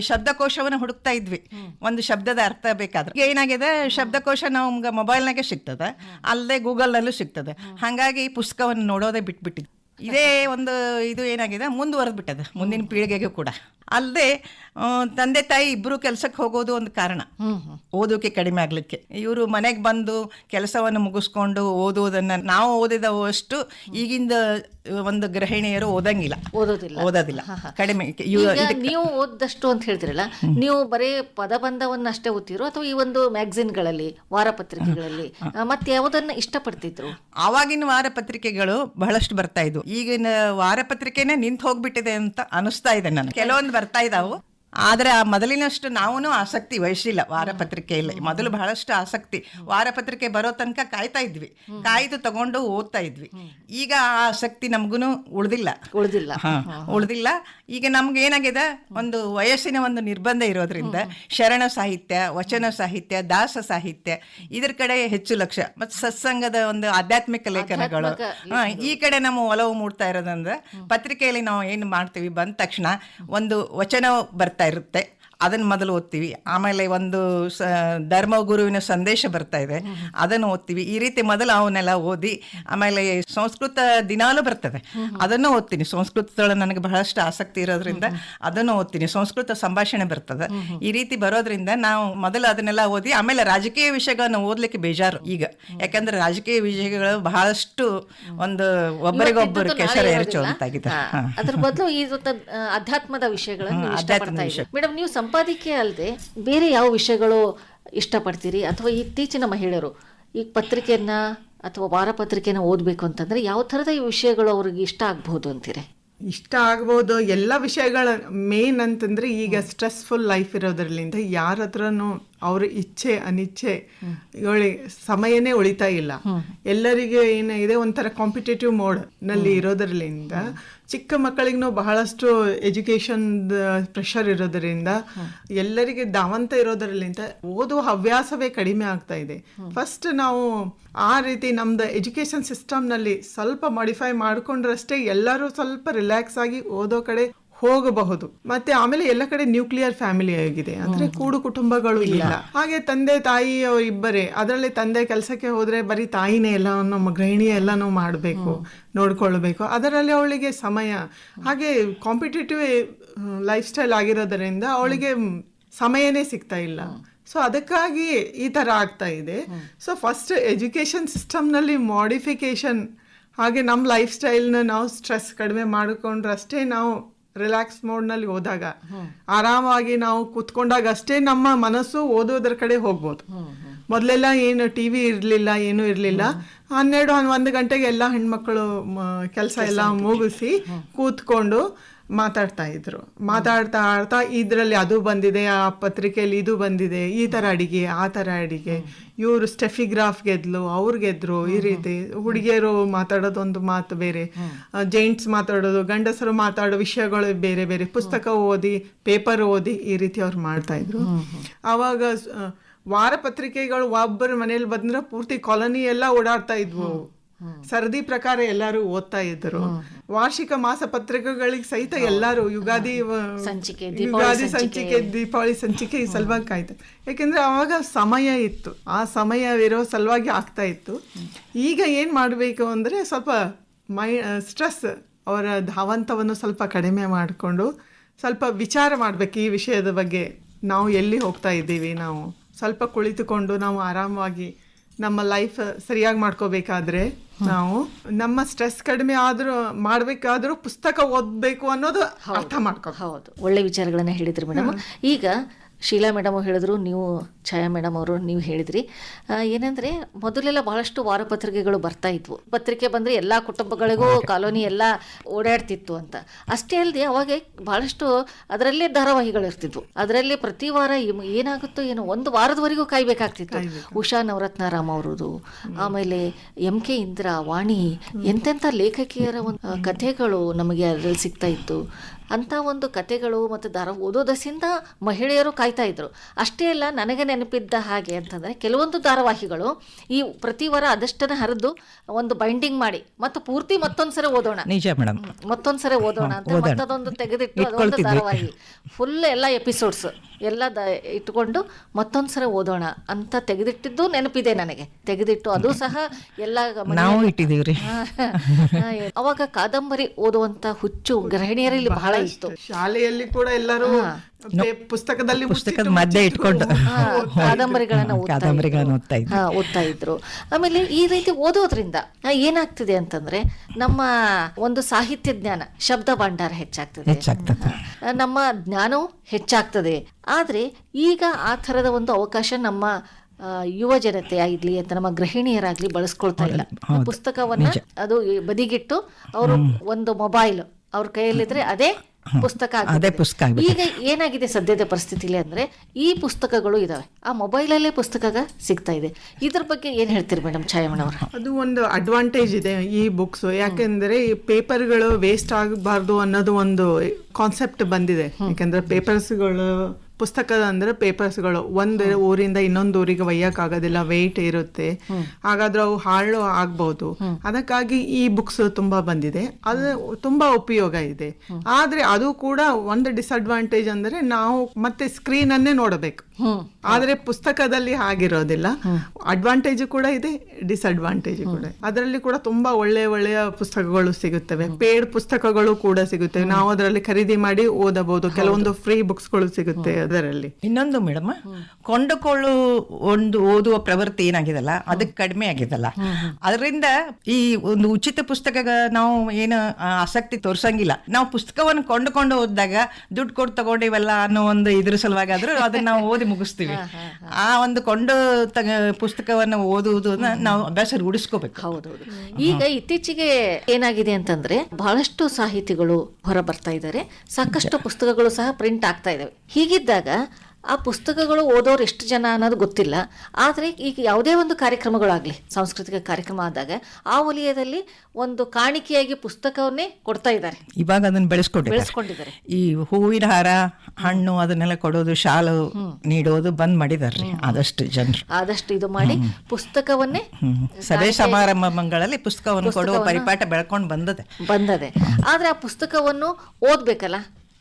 ಶಬ್ದಕೋಶವನ್ನು ಹುಡುಕ್ತಾ ಇದ್ವಿ. ಒಂದು ಶಬ್ದದ ಅರ್ಥ ಬೇಕಾದ್ರೆ. ಏನಾಗಿದೆ? ಶಬ್ದಕೋಶ ನಮ್ಗೆ ಮೊಬೈಲ್ನಾಗೆ ಸಿಗ್ತದೆ. ಅಲ್ಲದೆ ಗೂಗಲ್ನಲ್ಲೂ ಸಿಗ್ತದೆ. ಹಾಗಾಗಿ ಈ ಪುಸ್ತಕವನ್ನು ನೋಡೋದೇ ಬಿಟ್ಬಿಟ್ಟಿದ್ವಿ. ಇದೇ ಒಂದು ಇದು ಏನಾಗಿದೆ? ಮುಂದುವರೆದು ಬಿಟ್ಟದೆ ಮುಂದಿನ ಪೀಳಿಗೆಗೂ ಕೂಡ. ಅಲ್ಲದೆ ತಂದೆ ತಾಯಿ ಇಬ್ಬರು ಕೆಲಸಕ್ಕೆ ಹೋಗೋದು ಒಂದು ಕಾರಣ. ಓದೋಕೆ ಕಡಿಮೆ ಆಗ್ಲಿಕ್ಕೆ. ಇವರು ಮನೆಗೆ ಬಂದು ಕೆಲಸವನ್ನು ಮುಗಿಸ್ಕೊಂಡು ಓದುವುದನ್ನ ನಾವು ಓದಿದವಷ್ಟು ಈಗಿಂದ ಒಂದು ಗೃಹಿಣಿಯರು ಓದಂಗಿಲ್ಲ. ಓದೋದಿಲ್ಲ. ಓದೋದಿಲ್ಲ. ಕಡಿಮೆ. ನೀವು ಓದಷ್ಟು ಅಂತ ಹೇಳ್ತಿರಲ್ಲ ನೀವು ಬರೀ ಪದಬಂಧವನ್ನ ಅಷ್ಟೇ ಓದ್ತಿರೋ ಅಥವಾ ಈ ಒಂದು ಮ್ಯಾಗಝಿನ್ಗಳಲ್ಲಿ ವಾರಪತ್ರಿಕೆಗಳಲ್ಲಿ ಮತ್ತೆ ಯಾವುದನ್ನ ಇಷ್ಟಪಡ್ತಿದ್ರು? ಆವಾಗಿನ ವಾರಪತ್ರಿಕೆಗಳು ಬಹಳಷ್ಟು ಬರ್ತಾ ಇದ್ವು. ಈಗಿನ ವಾರಪತ್ರಿಕೆನೇ ನಿಂತು ಹೋಗ್ಬಿಟ್ಟಿದೆ ಅಂತ ಅನಿಸ್ತಾ ಇದೆ ನನಗೆ. ಕೆಲವೊಂದು ಬರ್ತಾ ಇದಾವು. ಆದ್ರೆ ಆ ಮೊದಲಿನಷ್ಟು ನಾವೂ ಆಸಕ್ತಿ ವಹಿಸಿಲ್ಲ ವಾರಪತ್ರಿಕೆಯಲ್ಲಿ. ಮೊದಲು ಬಹಳಷ್ಟು ಆಸಕ್ತಿ. ವಾರಪತ್ರಿಕೆ ಬರೋ ತನಕ ಕಾಯ್ತಾ ಇದ್ವಿ. ಕಾಯ್ದು ತಗೊಂಡು ಓದ್ತಾ ಇದ್ವಿ. ಈಗ ಆ ಆಸಕ್ತಿ ನಮಗೂ ಉಳ್ದಿಲ್ಲ. ಉಳಿದಿಲ್ಲ. ಹಾ ಉಳ್ದಿಲ್ಲ. ಈಗ ನಮ್ಗೆ ಏನಾಗಿದೆ? ಒಂದು ವಯಸ್ಸಿನ ಒಂದು ನಿರ್ಬಂಧ ಇರೋದ್ರಿಂದ ಶರಣ ಸಾಹಿತ್ಯ ವಚನ ಸಾಹಿತ್ಯ ದಾಸ ಸಾಹಿತ್ಯ ಇದ್ರ ಕಡೆ ಹೆಚ್ಚು ಲಕ್ಷ್ಯ. ಮತ್ತು ಸತ್ಸಂಗದ ಒಂದು ಆಧ್ಯಾತ್ಮಿಕ ಲೇಖನಗಳು. ಈ ಕಡೆ ನಮ್ಮ ಒಲವು ಮೂಡ್ತಾ ಇರೋದಂದ್ರೆ ಪತ್ರಿಕೆಯಲ್ಲಿ ನಾವು ಏನು ಮಾಡ್ತೀವಿ? ಬಂದ ತಕ್ಷಣ ಒಂದು ವಚನ ಬರ್ತಾ ಇರುತ್ತೆ. ಅದನ್ನು ಮೊದಲು ಓದ್ತೀವಿ. ಆಮೇಲೆ ಒಂದು ಸ ಧರ್ಮ ಗುರುವಿನ ಸಂದೇಶ ಬರ್ತಾ ಇದೆ. ಅದನ್ನು ಓದ್ತೀವಿ. ಈ ರೀತಿ ಮೊದಲು ಅವನ್ನೆಲ್ಲ ಓದಿ ಆಮೇಲೆ ಸಂಸ್ಕೃತ ದಿನಾಲು ಬರ್ತದೆ. ಅದನ್ನು ಓದ್ತೀನಿ. ಸಂಸ್ಕೃತದೊಳಗೆ ನನಗೆ ಬಹಳಷ್ಟು ಆಸಕ್ತಿ ಇರೋದ್ರಿಂದ ಅದನ್ನು ಓದ್ತೀನಿ. ಸಂಸ್ಕೃತ ಸಂಭಾಷಣೆ ಬರ್ತದೆ. ಈ ರೀತಿ ಬರೋದ್ರಿಂದ ನಾವು ಮೊದಲು ಅದನ್ನೆಲ್ಲ ಓದಿ ಆಮೇಲೆ ರಾಜಕೀಯ ವಿಷಯಗಳನ್ನು ಓದ್ಲಿಕ್ಕೆ ಬೇಜಾರು ಈಗ. ಯಾಕಂದ್ರೆ ರಾಜಕೀಯ ವಿಷಯಗಳು ಬಹಳಷ್ಟು ಒಂದು ಒಬ್ಬರಿಗೊಬ್ಬರು ಕೆಸರು ಎರಚುವಂತಾಗಿದೆ. ಅದ್ರ ಬದಲು ಈ ಆಧ್ಯಾತ್ಮದ ವಿಷಯಗಳನ್ನು ಮೇಡಮ್ ನೀವು ಸಂಪಾದಕೀಯ ಅಲ್ಲದೆ ಬೇರೆ ಯಾವ ವಿಷಯಗಳು ಇಷ್ಟಪಡ್ತೀರಿ? ಅಥವಾ ಇತ್ತೀಚಿನ ಮಹಿಳೆಯರು ಈ ಪತ್ರಿಕೆಯನ್ನು ಅಥವಾ ವಾರಪತ್ರಿಕೆನ ಓದಬೇಕು ಅಂತಂದ್ರೆ ಯಾವ ಥರದ ಈ ವಿಷಯಗಳು ಅವ್ರಿಗೆ ಇಷ್ಟ ಆಗ್ಬೋದು ಅಂತೀರಿ? ಇಷ್ಟ ಆಗ್ಬೋದು. ಎಲ್ಲ ವಿಷಯಗಳ ಮೇನ್ ಅಂತಂದ್ರೆ ಈಗ ಸ್ಟ್ರೆಸ್ಫುಲ್ ಲೈಫ್ ಇರೋದ್ರಲ್ಲಿಂದ ಯಾರ ಹತ್ರನೂ ಅವ್ರ ಇಚ್ಛೆ ಅನಿಚ್ಛೆ ಸಮಯನೇ ಉಳಿತಾ ಇಲ್ಲ. ಎಲ್ಲರಿಗೆ ಏನಾಗಿದೆ ಒಂಥರ ಕಾಂಪಿಟೇಟಿವ್ ಮೋಡ್ನಲ್ಲಿ ಇರೋದ್ರಲ್ಲಿಂದ ಚಿಕ್ಕ ಮಕ್ಕಳಿಗೂ ಬಹಳಷ್ಟು ಎಜುಕೇಶನ್ ಪ್ರೆಷರ್ ಇರೋದರಿಂದ ಎಲ್ಲರಿಗೆ ದಾವಂತ ಇರೋದರಲ್ಲಿಂದ ಓದುವ ಹವ್ಯಾಸವೇ ಕಡಿಮೆ ಆಗ್ತಾ ಇದೆ. ಫಸ್ಟ್ ನಾವು ಆ ರೀತಿ ನಮ್ದು ಎಜುಕೇಶನ್ ಸಿಸ್ಟಮ್ನಲ್ಲಿ ಸ್ವಲ್ಪ ಮಾಡಿಫೈ ಮಾಡಿಕೊಂಡ್ರಷ್ಟೇ ಎಲ್ಲರೂ ಸ್ವಲ್ಪ ರಿಲ್ಯಾಕ್ಸ್ ಆಗಿ ಓದೋ ಕಡೆ ಹೋಗಬಹುದು. ಮತ್ತೆ ಆಮೇಲೆ ಎಲ್ಲ ಕಡೆ ನ್ಯೂಕ್ಲಿಯರ್ ಫ್ಯಾಮಿಲಿ ಆಗಿದೆ. ಅಂದ್ರೆ ಕೂಡು ಕುಟುಂಬಗಳು ಇಲ್ಲ. ಹಾಗೆ ತಂದೆ ತಾಯಿ ಅವ್ರ ಇಬ್ಬರೇ. ಅದರಲ್ಲಿ ತಂದೆ ಕೆಲಸಕ್ಕೆ ಹೋದ್ರೆ ಬರೀ ತಾಯಿನೇ ಎಲ್ಲ ನಮ್ಮ ಗೃಹಿಣಿ ಎಲ್ಲಾನು ಮಾಡಬೇಕು ನೋಡ್ಕೊಳ್ಬೇಕು. ಅದರಲ್ಲಿ ಅವಳಿಗೆ ಸಮಯ. ಹಾಗೆ ಕಾಂಪಿಟೇಟಿವ್ ಲೈಫ್ ಸ್ಟೈಲ್ ಆಗಿರೋದರಿಂದ ಅವಳಿಗೆ ಸಮಯನೇ ಸಿಗ್ತಾ ಇಲ್ಲ. ಸೊ ಅದಕ್ಕಾಗಿ ಈ ಥರ ಆಗ್ತಾ ಇದೆ. ಸೊ ಫಸ್ಟ್ ಎಜುಕೇಷನ್ ಸಿಸ್ಟಮ್ನಲ್ಲಿ ಮಾಡಿಫಿಕೇಶನ್ ಹಾಗೆ ನಮ್ಮ ಲೈಫ್ ಸ್ಟೈಲ್ನ ನಾವು ಸ್ಟ್ರೆಸ್ ಕಡಿಮೆ ಮಾಡಿಕೊಂಡ್ರಷ್ಟೇ ನಾವು ರಿಲ್ಯಾಕ್ಸ್ ಮೋಡ್ನಲ್ಲಿ ಹೋದಾಗ ಆರಾಮಾಗಿ ನಾವು ಕುತ್ಕೊಂಡಾಗ ಅಷ್ಟೇ ನಮ್ಮ ಮನಸ್ಸು ಓದೋದ್ರ ಕಡೆ ಹೋಗ್ಬೋದು. ಮೊದಲೆಲ್ಲ ಏನು ಟಿ ವಿ ಇರಲಿಲ್ಲ ಏನು ಇರಲಿಲ್ಲ. ಹನ್ನೆರಡು ಹನ್ನೊಂದು ಒಂದು ಗಂಟೆಗೆ ಎಲ್ಲ ಹೆಣ್ಮಕ್ಳು ಕೆಲಸ ಎಲ್ಲ ಮುಗಿಸಿ. ಕೂತ್ಕೊಂಡು ಮಾತಾಡ್ತಾ ಇದ್ರು. ಮಾತಾಡ್ತಾ ಆಡ್ತಾ ಇದರಲ್ಲಿ ಅದು ಬಂದಿದೆ ಆ ಪತ್ರಿಕೆಯಲ್ಲಿ ಇದು ಬಂದಿದೆ ಈ ಥರ ಅಡಿಗೆ ಆ ಥರ ಅಡಿಗೆ. ಇವರು ಸ್ಟೆಫಿಗ್ರಾಫ್ ಗೆದ್ಲು ಅವ್ರು ಗೆದ್ರು ಈ ರೀತಿ. ಹುಡುಗಿಯರು ಮಾತಾಡೋದೊಂದು ಮಾತು ಬೇರೆ. ಜೈಂಟ್ಸ್ ಮಾತಾಡೋದು ಗಂಡಸರು ಮಾತಾಡೋ ವಿಷಯಗಳು ಬೇರೆ ಬೇರೆ. ಪುಸ್ತಕ ಓದಿ ಪೇಪರ್ ಓದಿ ಈ ರೀತಿ ಅವ್ರು ಮಾಡ್ತಾ ಇದ್ರು. ಅವಾಗ ಸ್- ಆ, ವಾರ ಪತ್ರಿಕೆಗಳು ಒಬ್ಬರ ಮನೇಲಿ ಬಂದ್ರೆ ಪೂರ್ತಿ ಕಾಲೋನಿ ಎಲ್ಲ ಓಡಾಡ್ತಾ ಇದ್ವು. ಸರದಿ ಪ್ರಕಾರ ಎಲ್ಲರೂ ಓದ್ತಾ ಇದ್ರು ವಾರ್ಷಿಕ ಮಾಸ ಪತ್ರಿಕೆಗಳಿಗೆ ಸಹಿತ ಎಲ್ಲರೂ ಯುಗಾದಿ ಸಂಚಿಕೆ, ಯುಗಾದಿ ಸಂಚಿಕೆ ದೀಪಾವಳಿ ಸಂಚಿಕೆ ಈ ಸಲುವಾಗಿ ಕಾಯ್ತು ಯಾಕೆಂದ್ರೆ ಅವಾಗ ಸಮಯ ಇತ್ತು. ಆ ಸಮಯವಿರೋ ಸಲುವಾಗಿ ಆಗ್ತಾ ಇತ್ತು. ಈಗ ಏನ್ ಮಾಡಬೇಕು ಅಂದ್ರೆ ಸ್ವಲ್ಪ ಮೈ ಸ್ಟ್ರೆಸ್ ಅವರ ಧಾವಂತವನ್ನು ಸ್ವಲ್ಪ ಕಡಿಮೆ ಮಾಡಿಕೊಂಡು ಸ್ವಲ್ಪ ವಿಚಾರ ಮಾಡ್ಬೇಕು ಈ ವಿಷಯದ ಬಗ್ಗೆ. ನಾವು ಎಲ್ಲಿ ಹೋಗ್ತಾ ಇದ್ದೀವಿ ನಾವು? ಸ್ವಲ್ಪ ಕುಳಿತುಕೊಂಡು ನಾವು ಆರಾಮವಾಗಿ ನಮ್ಮ ಲೈಫ್ ಸರಿಯಾಗಿ ಮಾಡ್ಕೋಬೇಕಾದ್ರೆ ನಾವು ನಮ್ಮ ಸ್ಟ್ರೆಸ್ ಕಡಿಮೆ ಆದ್ರೂ ಮಾಡ್ಬೇಕಾದ್ರೂ ಪುಸ್ತಕ ಓದ್ಬೇಕು ಅನ್ನೋದು ಅರ್ಥ ಮಾಡ್ಕೋ ಹೌದು. ಒಳ್ಳೆ ವಿಚಾರಗಳನ್ನ ಹೇಳಿದ್ರು ಮೇಡಮ್ ಈಗ ಶೀಲಾ ಮೇಡಮ್ ಹೇಳಿದ್ರು ನೀವು ಛಾಯಾ ಮೇಡಮ್ ಅವರು ನೀವು ಹೇಳಿದ್ರಿ. ಏನಂದ್ರೆ ಮೊದಲೆಲ್ಲ ಬಹಳಷ್ಟು ವಾರಪತ್ರಿಕೆಗಳು ಬರ್ತಾ ಇದ್ವು. ಪತ್ರಿಕೆ ಬಂದ್ರೆ ಎಲ್ಲಾ ಕುಟುಂಬಗಳಿಗೂ ಕಾಲೋನಿ ಎಲ್ಲ ಓಡಾಡ್ತಿತ್ತು ಅಂತ. ಅಷ್ಟೇ ಅಲ್ಲದೆ ಅವಾಗ ಬಹಳಷ್ಟು ಅದರಲ್ಲೇ ಧಾರಾವಾಹಿಗಳು ಇರ್ತಿದ್ವು. ಅದರಲ್ಲಿ ಪ್ರತಿ ವಾರ ಏನಾಗುತ್ತೋ ಏನೋ ಒಂದು ವಾರದವರೆಗೂ ಕಾಯ್ಬೇಕಾಗ್ತಿತ್ತು. ಉಷಾ ನವರತ್ನಾರಾಮ್ ಅವರದು ಆಮೇಲೆ ಎಂ ಕೆ ಇಂದಿರಾ ವಾಣಿ ಎಂತೆಂಥ ಲೇಖಕಿಯರ ಒಂದು ಕಥೆಗಳು ನಮಗೆ ಅದರಲ್ಲಿ ಸಿಗ್ತಾ ಇತ್ತು. ಅಂತ ಒಂದು ಕತೆಗಳು ಮತ್ತು ದಾರ ಓದೋದಸಿಂದ ಮಹಿಳೆಯರು ಕಾಯ್ತಾ ಇದ್ರು. ಅಷ್ಟೇ ಅಲ್ಲ ನನಗೆ ನೆನಪಿದ್ದ ಹಾಗೆ ಅಂತಂದ್ರೆ ಕೆಲವೊಂದು ಧಾರಾವಾಹಿಗಳು ಈ ಪ್ರತಿ ವಾರ ಅದಷ್ಟನ್ನ ಹರಿದು ಒಂದು ಬೈಂಡಿಂಗ್ ಮಾಡಿ ಮತ್ತು ಪೂರ್ತಿ ಮತ್ತೊಂದ್ಸರಿ ಓದೋಣ. ನಿಜ ಮೇಡಮ್. ಮತ್ತೊಂದ್ಸರಿ ಓದೋಣ ಅಂತ ಮತ್ತದೊಂದು ತೆಗೆದಿಟ್ಟು ಅದೊಂದು ಧಾರಾವಾಹಿ. ಫುಲ್ ಎಲ್ಲ ಎಪಿಸೋಡ್ಸ್ ಎಲ್ಲ ದ ಇಟ್ಕೊಂಡು ಮತ್ತೊಂದ್ಸರಿ ಓದೋಣ ಅಂತ ತೆಗೆದಿಟ್ಟಿದ್ದು ನೆನಪಿದೆ ನನಗೆ. ತೆಗೆದಿಟ್ಟು ಅದು ಸಹ ಎಲ್ಲ ನಾವು ಅವಾಗ ಕಾದಂಬರಿ ಓದುವಂತ ಹುಚ್ಚು ಗೃಹಿಣಿಯರಲ್ಲಿ ಬಹಳ ಇತ್ತು. ಶಾಲೆಯಲ್ಲಿ ಕೂಡ ಎಲ್ಲರೂ ಪುಸ್ತಕದಲ್ಲಿ ಪುಸ್ತಕದ ಮಧ್ಯೆ ಇಟ್ಕೊಂಡು. ಕಾದಂಬರಿಗಳನ್ನ ಓದ್ತಾ ಕಾದಂಬರಿಗಳನ್ನ ಇದ್ರು. ಓದ್ತಾ ಇದ್ರು. ಹಾ, ಓದ್ತಾ ಇದ್ರು. ಆಮೇಲೆ ಈ ರೀತಿ ಓದೋದ್ರಿಂದ ಏನಾಗ್ತಿದೆ ಅಂತಂದ್ರೆ ನಮ್ಮ ಒಂದು ಸಾಹಿತ್ಯ ಜ್ಞಾನ ಶಬ್ದ ಭಂಡಾರ ಹೆಚ್ಚಾಗ್ತದೆ. ಹೆಚ್ಚಾಗ್ತದೆ. ನಮ್ಮ ಜ್ಞಾನವು ಹೆಚ್ಚಾಗ್ತದೆ. ಆದ್ರೆ ಈಗ ಆ ತರದ ಒಂದು ಅವಕಾಶ ನಮ್ಮ ಯುವ ಜನತೆ ಆಗ್ಲಿ ಅಂತ ನಮ್ಮ ಗೃಹಿಣಿಯರಾಗ್ಲಿ ಬಳಸ್ಕೊಳ್ತಾ ಇಲ್ಲ. ಪುಸ್ತಕವನ್ನ ಅದು ಬದಿಗಿಟ್ಟು ಅವರು ಒಂದು ಮೊಬೈಲ್ ಅವ್ರ ಕೈಯಲ್ಲಿದ್ರೆ ಅದೇ ಪುಸ್ತಕ ಅದೇ ಪುಸ್ತಕ. ಈಗ ಏನಾಗಿದೆ ಸದ್ಯದ ಪರಿಸ್ಥಿತಿಲಿ ಅಂದ್ರೆ ಈ ಪುಸ್ತಕಗಳು ಇದಾವೆ. ಆ ಮೊಬೈಲಲ್ಲೇ ಪುಸ್ತಕ ಸಿಗ್ತಾ ಇದೆ. ಇದ್ರ ಬಗ್ಗೆ ಏನ್ ಹೇಳ್ತೀರಿ ಮೇಡಮ್ ಛಾಯಮಣ ಅವರು? ಅದು ಒಂದು ಅಡ್ವಾಂಟೇಜ್ ಇದೆ ಈ ಬುಕ್ಸ್ ಯಾಕೆಂದ್ರೆ ಈ ಪೇಪರ್ಗಳು ವೇಸ್ಟ್ ಆಗಬಾರ್ದು ಅನ್ನೋದು ಒಂದು ಕಾನ್ಸೆಪ್ಟ್ ಬಂದಿದೆ. ಯಾಕೆಂದ್ರೆ ಪೇಪರ್ಸ್ಗಳು ಪುಸ್ತಕ ಅಂದ್ರೆ ಪೇಪರ್ಸ್ಗಳು. ಒಂದು ಊರಿಂದ ಇನ್ನೊಂದು ಊರಿಗೆ ಒಯ್ಯಕ್ ಆಗೋದಿಲ್ಲ ವೆಯ್ಟ್ ಇರುತ್ತೆ ಹಾಗಾದ್ರೆ ಅವು ಹಾಳು ಆಗ್ಬಹುದು ಅದಕ್ಕಾಗಿ ಈ ಬುಕ್ಸ್ ತುಂಬಾ ಬಂದಿದೆ. ಅದು ತುಂಬಾ ಉಪಯೋಗ ಇದೆ. ಆದ್ರೆ ಅದು ಕೂಡ ಒಂದು ಡಿಸ್ಅಡ್ವಾಂಟೇಜ್ ಅಂದ್ರೆ ನಾವು ಮತ್ತೆ ಸ್ಕ್ರೀನ್ ಅನ್ನೇ ನೋಡಬೇಕು. ಆದ್ರೆ ಪುಸ್ತಕದಲ್ಲಿ ಆಗಿರೋದಿಲ್ಲ ಅಡ್ವಾಂಟೇಜ್ ಕೂಡ ಇದೆ ಡಿಸ್ಅಡ್ವಾಂಟೇಜ್ ಕೂಡ ಅದರಲ್ಲಿ ಕೂಡ ತುಂಬಾ ಒಳ್ಳೆ ಒಳ್ಳೆಯ ಪುಸ್ತಕಗಳು ಸಿಗುತ್ತವೆ. ಪೇಡ್ ಪುಸ್ತಕಗಳು ಕೂಡ ಸಿಗುತ್ತವೆ ನಾವು ಅದರಲ್ಲಿ ಖರೀದಿ ಮಾಡಿ ಓದಬಹುದು. ಕೆಲವೊಂದು ಫ್ರೀ ಬುಕ್ಸ್ಗಳು ಸಿಗುತ್ತೆ ಅದರಲ್ಲಿ. ಇನ್ನೊಂದು ಮೇಡಮ್ ಕೊಂಡುಕೊಳ್ಳು ಒಂದು ಓದುವ ಪ್ರವೃತ್ತಿ ಏನಾಗಿದಲ್ಲ ಅದಕ್ಕೆ ಕಡಿಮೆ ಆಗಿದಲ್ಲ. ಅದರಿಂದ ಈ ಒಂದು ಉಚಿತ ಪುಸ್ತಕ ನಾವು ಏನು ಆಸಕ್ತಿ ತೋರ್ಸಂಗಿಲ್ಲ. ನಾವು ಪುಸ್ತಕವನ್ನು ಕೊಂಡುಕೊಂಡು ಓದಿದಾಗ ದುಡ್ಡು ಕೊಟ್ಟು ತಗೊಂಡಿವಲ್ಲ ಅನ್ನೋ ಒಂದು ಇದ್ರ ಸಲುವಾಗಿ ಆದ್ರೂ ಅದನ್ನ ನಾವು ಓದಿ ಮುಗಿಸ್ತೀವಿ. ಆ ಒಂದು ಕೊಂಡು ತಗ ಪುಸ್ತಕವನ್ನು ಓದುವುದನ್ನ ನಾವು ಅಭ್ಯಾಸ ರೂಢಿಸ್ಕೋಬೇಕು ಹೌದೌದು. ಈಗ ಇತ್ತೀಚೆಗೆ ಏನಾಗಿದೆ ಅಂತಂದ್ರೆ ಬಹಳಷ್ಟು ಸಾಹಿತಿಗಳು ಹೊರ ಬರ್ತಾ ಇದ್ದಾರೆ. ಸಾಕಷ್ಟು ಪುಸ್ತಕಗಳು ಸಹ ಪ್ರಿಂಟ್ ಆಗ್ತಾ ಇದಾವೆ. ಹೀಗಿದ್ದಾಗ ಆ ಪುಸ್ತಕಗಳು ಓದೋರು ಎಷ್ಟು ಜನ ಅನ್ನೋದು ಗೊತ್ತಿಲ್ಲ. ಆದರೆ ಈಗ ಯಾವುದೇ ಒಂದು ಕಾರ್ಯಕ್ರಮಗಳಾಗಲಿ ಸಾಂಸ್ಕೃತಿಕ ಕಾರ್ಯಕ್ರಮ ಆದಾಗ ಆ ವಲಯದಲ್ಲಿ ಒಂದು ಕಾಣಿಕೆಯಾಗಿ ಪುಸ್ತಕವನ್ನೇ ಕೊಡ್ತಾ ಇದ್ದಾರೆ. ಇವಾಗ ಅದನ್ನು ಬೆಳೆಸ್ಕೊಂಡಿದ್ದಾರೆ. ಬೆಳೆಸ್ಕೊಂಡಿದ್ದಾರೆ. ಈ ಹೂವಿನ ಹಾರ ಹಣ್ಣು ಅದನ್ನೆಲ್ಲ ಕೊಡೋದು ಶಾಲು ನೀಡೋದು ಬಂದ್ ಮಾಡಿದಾರೆ ಆದಷ್ಟು ಜನರು. ಆದಷ್ಟು ಇದು ಮಾಡಿ ಪುಸ್ತಕವನ್ನೇ ಸಭೆ ಸಮಾರಂಭಗಳಲ್ಲಿ ಪುಸ್ತಕವನ್ನು ಕೊಡುವ ಪರಿಪಾಠ ಬೆಳ್ಕೊಂಡು ಬಂದದೆ. ಬಂದದೆ. ಆದರೆ ಆ ಪುಸ್ತಕವನ್ನು ಓದಬೇಕಲ್ಲ?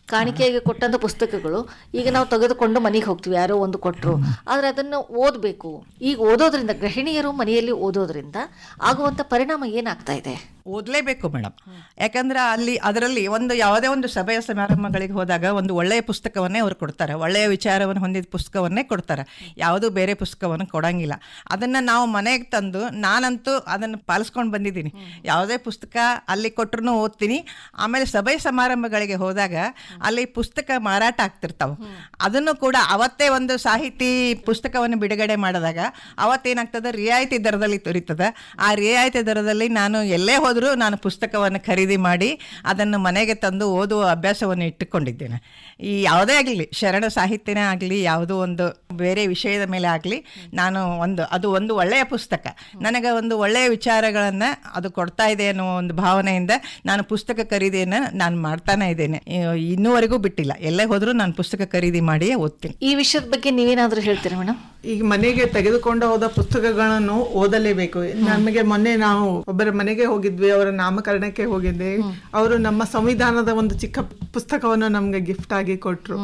ಕಾಣಿಕೆಯಾಗಿ ಕೊಟ್ಟಂಥ ಪುಸ್ತಕಗಳು ಈಗ ನಾವು ತೆಗೆದುಕೊಂಡು ಮನೆಗೆ ಹೋಗ್ತೀವಿ, ಯಾರೋ ಒಂದು ಕೊಟ್ಟರು ಆದರೆ ಅದನ್ನು ಓದಬೇಕು. ಈಗ ಓದೋದ್ರಿಂದ, ಗೃಹಿಣಿಯರು ಮನೆಯಲ್ಲಿ ಓದೋದ್ರಿಂದ ಆಗುವಂಥ ಪರಿಣಾಮ ಏನಾಗ್ತಾ ಇದೆ? ಓದಲೇಬೇಕು ಮೇಡಮ್ ಯಾಕಂದ್ರೆ ಅಲ್ಲಿ ಅದರಲ್ಲಿ ಒಂದು ಯಾವುದೇ ಒಂದು ಸಭೆಯ ಸಮಾರಂಭಗಳಿಗೆ ಹೋದಾಗ ಒಂದು ಒಳ್ಳೆಯ ಪುಸ್ತಕವನ್ನೇ ಅವ್ರು ಕೊಡ್ತಾರೆ. ಒಳ್ಳೆಯ ವಿಚಾರವನ್ನು ಹೊಂದಿದ ಪುಸ್ತಕವನ್ನೇ ಕೊಡ್ತಾರೆ. ಯಾವುದೂ ಬೇರೆ ಪುಸ್ತಕವನ್ನು ಕೊಡೋಂಗಿಲ್ಲ. ಅದನ್ನು ನಾವು ಮನೆಗೆ ತಂದು ನಾನಂತೂ ಅದನ್ನು ಪಾಲಿಸ್ಕೊಂಡು ಬಂದಿದ್ದೀನಿ. ಯಾವುದೇ ಪುಸ್ತಕ ಅಲ್ಲಿ ಕೊಟ್ಟರು ಓದ್ತೀನಿ. ಆಮೇಲೆ ಸಭೆ ಸಮಾರಂಭಗಳಿಗೆ ಹೋದಾಗ ಅಲ್ಲಿ ಪುಸ್ತಕ ಮಾರಾಟ ಆಗ್ತಿರ್ತಾವೆ. ಅದನ್ನು ಕೂಡ ಅವತ್ತೇ ಒಂದು ಸಾಹಿತಿ ಪುಸ್ತಕವನ್ನು ಬಿಡುಗಡೆ ಮಾಡಿದಾಗ ಅವತ್ತೇನಾಗ್ತದೆ, ರಿಯಾಯಿತಿ ದರದಲ್ಲಿ ದೊರೀತದೆ. ಆ ರಿಯಾಯಿತಿ ದರದಲ್ಲಿ ನಾನು ಎಲ್ಲೇ ಹೋದರೂ ನಾನು ಪುಸ್ತಕವನ್ನು ಖರೀದಿ ಮಾಡಿ ಅದನ್ನು ಮನೆಗೆ ತಂದು ಓದುವ ಅಭ್ಯಾಸವನ್ನು ಇಟ್ಟುಕೊಂಡಿದ್ದೇನೆ. ಈ ಯಾವುದೇ ಆಗಲಿ ಶರಣ ಸಾಹಿತ್ಯನೇ ಆಗಲಿ ಯಾವುದೋ ಒಂದು ಬೇರೆ ವಿಷಯದ ಮೇಲೆ ಆಗಲಿ ನಾನು ಒಂದು ಅದು ಒಂದು ಒಳ್ಳೆಯ ಪುಸ್ತಕ. ನನಗೆ ಒಂದು ಒಳ್ಳೆಯ ವಿಚಾರಗಳನ್ನು ಅದು ಕೊಡ್ತಾ ಇದೆ ಅನ್ನೋ ಒಂದು ಭಾವನೆಯಿಂದ ನಾನು ಪುಸ್ತಕ ಖರೀದಿಯನ್ನು ನಾನು ಮಾಡ್ತಾನೆ ಇದ್ದೇನೆ. ಇನ್ನೂವರೆಗೂ ಬಿಟ್ಟಿಲ್ಲ. ಎಲ್ಲೇ ಹೋದರೂ ನಾನು ಪುಸ್ತಕ ಖರೀದಿ ಮಾಡಿಯೇ ಓದ್ತೀನಿ. ಈ ವಿಷಯದ ಬಗ್ಗೆ ನೀವೇನಾದರೂ ಹೇಳ್ತೀರಾ ಮೇಡಮ್ ಈಗ ಮನೆಗೆ ತೆಗೆದುಕೊಂಡು ಹೋದ ಪುಸ್ತಕಗಳನ್ನು ಓದಲೇಬೇಕು. ನಮಗೆ ಮೊನ್ನೆ ನಾವು ಒಬ್ಬರ ಮನೆಗೆ ಹೋಗಿದ್ವಿ. ಅವರ ನಾಮಕರಣಕ್ಕೆ ಹೋಗಿದ್ದೆ. ಅವರು ನಮ್ಮ ಸಂವಿಧಾನದ ಒಂದು ಚಿಕ್ಕ ಪುಸ್ತಕವನ್ನು ನಮ್ಗೆ ಗಿಫ್ಟ್ ಆಗಿ ಕೊಟ್ರು.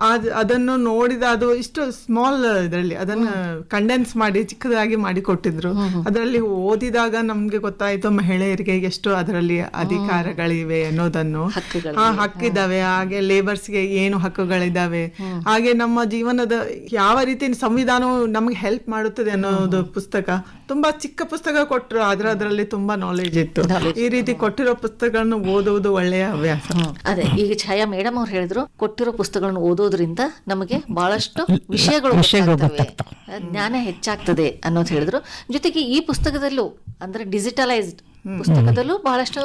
ಅದ್- ಅದನ್ನು ನೋಡಿದ ಅದು ಇಷ್ಟು ಸ್ಮಾಲ್ ಇದರಲ್ಲಿ ಅದನ್ನ ಕಂಡೆನ್ಸ್ ಮಾಡಿ ಚಿಕ್ಕದಾಗಿ ಮಾಡಿ ಕೊಟ್ಟಿದ್ರು. ಅದರಲ್ಲಿ ಓದಿದಾಗ ನಮ್ಗೆ ಗೊತ್ತಾಯ್ತು ಮಹಿಳೆಯರಿಗೆ ಎಷ್ಟು ಅದರಲ್ಲಿ ಅಧಿಕಾರಗಳಿವೆ ಅನ್ನೋದನ್ನು. ಆ ಹಕ್ಕಿದಾವೆ ಹಾಗೆ ಲೇಬರ್ಸ್ಗೆ ಏನು ಹಕ್ಕುಗಳಿದಾವೆ ಹಾಗೆ ನಮ್ಮ ಜೀವನದ ಯಾವ ರೀತಿ ಸಂವಿಧಾನವು ನಮಗೆ ಹೆಲ್ಪ್ ಮಾಡುತ್ತದೆ ಅನ್ನೋದು ಪುಸ್ತಕ. ತುಂಬಾ ಚಿಕ್ಕ ಪುಸ್ತಕ ಕೊಟ್ಟರು ಆದ್ರೆ ಅದರಲ್ಲಿ ತುಂಬಾ ನಾಲೆಜ್ ಇತ್ತು. ಈ ರೀತಿ ಕೊಟ್ಟಿರೋ ಪುಸ್ತಕಗಳನ್ನು ಓದುವುದು ಒಳ್ಳೆಯ ಅಭ್ಯಾಸ ಅದೇ ಈಗ ಛಾಯಾ ಮೇಡಮ್ ಅವ್ರು ಹೇಳಿದ್ರು ಕೊಟ್ಟಿರೋ ಪುಸ್ತಕಗಳನ್ನು ಓದೋದ್ರಿಂದ ನಮಗೆ ಬಹಳಷ್ಟು ವಿಷಯಗಳು ಜ್ಞಾನ ಹೆಚ್ಚಾಗ್ತದೆ ಅನ್ನೋದು ಹೇಳಿದ್ರು. ಜೊತೆಗೆ ಈ ಪುಸ್ತಕದಲ್ಲೂ ಅಂದ್ರೆ ಡಿಜಿಟಲೈಸ್ಡ್ ಪುಸ್ತಕದಲ್ಲೂ ಬಹಳಷ್ಟು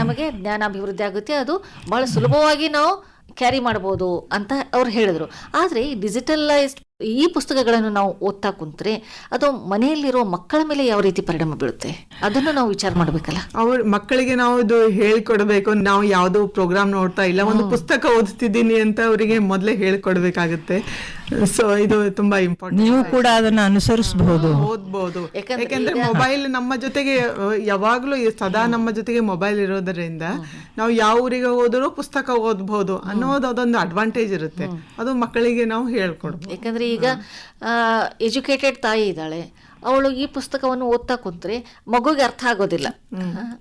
ನಮಗೆ ಜ್ಞಾನ ಅಭಿವೃದ್ಧಿ ಆಗುತ್ತೆ. ಅದು ಬಹಳ ಸುಲಭವಾಗಿ ನಾವು ಕ್ಯಾರಿ ಮಾಡ್ಬೋದು ಅಂತ ಅವ್ರು ಹೇಳಿದ್ರು. ಆದರೆ ಈ ಡಿಜಿಟಲೈಸ್ಡ್ ಈ ಪುಸ್ತಕಗಳನ್ನು ನಾವು ಓದ್ತಾ ಕುಂತ್ರೆ ಅದು ಮನೆಯಲ್ಲಿರೋ ಮಕ್ಕಳ ಮೇಲೆ ಯಾವ ರೀತಿ ಪರಿಣಾಮ ಬೀಳುತ್ತೆ? ಅದನ್ನು ನಾವು ವಿಚಾರ ಮಾಡಬೇಕಲ್ಲ? ಅವ್ರ ಮಕ್ಕಳಿಗೆ ನಾವು ಇದು ಹೇಳ್ಕೊಡ್ಬೇಕು ನಾವು ಯಾವುದೋ ಪ್ರೋಗ್ರಾಮ್ ನೋಡ್ತಾ ಇಲ್ಲ ಒಂದು ಪುಸ್ತಕ ಓದ್ತಿದ್ದೀನಿ ಅಂತ ಅವರಿಗೆ ಮೊದಲೇ ಹೇಳ್ಕೊಡ್ಬೇಕಾಗತ್ತೆ. ಸೊ ಇದು ತುಂಬಾ ಇಂಪಾರ್ಟೆಂಟ್ ನೀವು ಕೂಡ ಅದನ್ನ ಅನುಸರಿಸಬಹುದು. ಓದ್ಬಹುದು ಯಾಕಂದ್ರೆ ಮೊಬೈಲ್ ನಮ್ಮ ಜೊತೆಗೆ ಯಾವಾಗ್ಲೂ ಸದಾ ನಮ್ಮ ಜೊತೆಗೆ ಮೊಬೈಲ್ ಇರೋದ್ರಿಂದ ನಾವು ಯಾವ ಊರಿಗೆ ಹೋದರೂ ಪುಸ್ತಕ ಓದ್ಬೋದು ಅನ್ನೋದು ಅದೊಂದು ಅಡ್ವಾಂಟೇಜ್ ಇರುತ್ತೆ. ಅದು ಮಕ್ಕಳಿಗೆ ನಾವು ಹೇಳ್ಕೊಡ್ಬೋದು. ಯಾಕಂದ್ರೆ ಈಗ ಎಜುಕೇಟೆಡ್ ತಾಯಿ ಇದ್ದಾಳೆ. ಅವಳು ಈ ಪುಸ್ತಕವನ್ನು ಓದ್ತಾ ಕುಂತ್ರೆ ಮಗುಗೆ ಅರ್ಥ ಆಗೋದಿಲ್ಲ.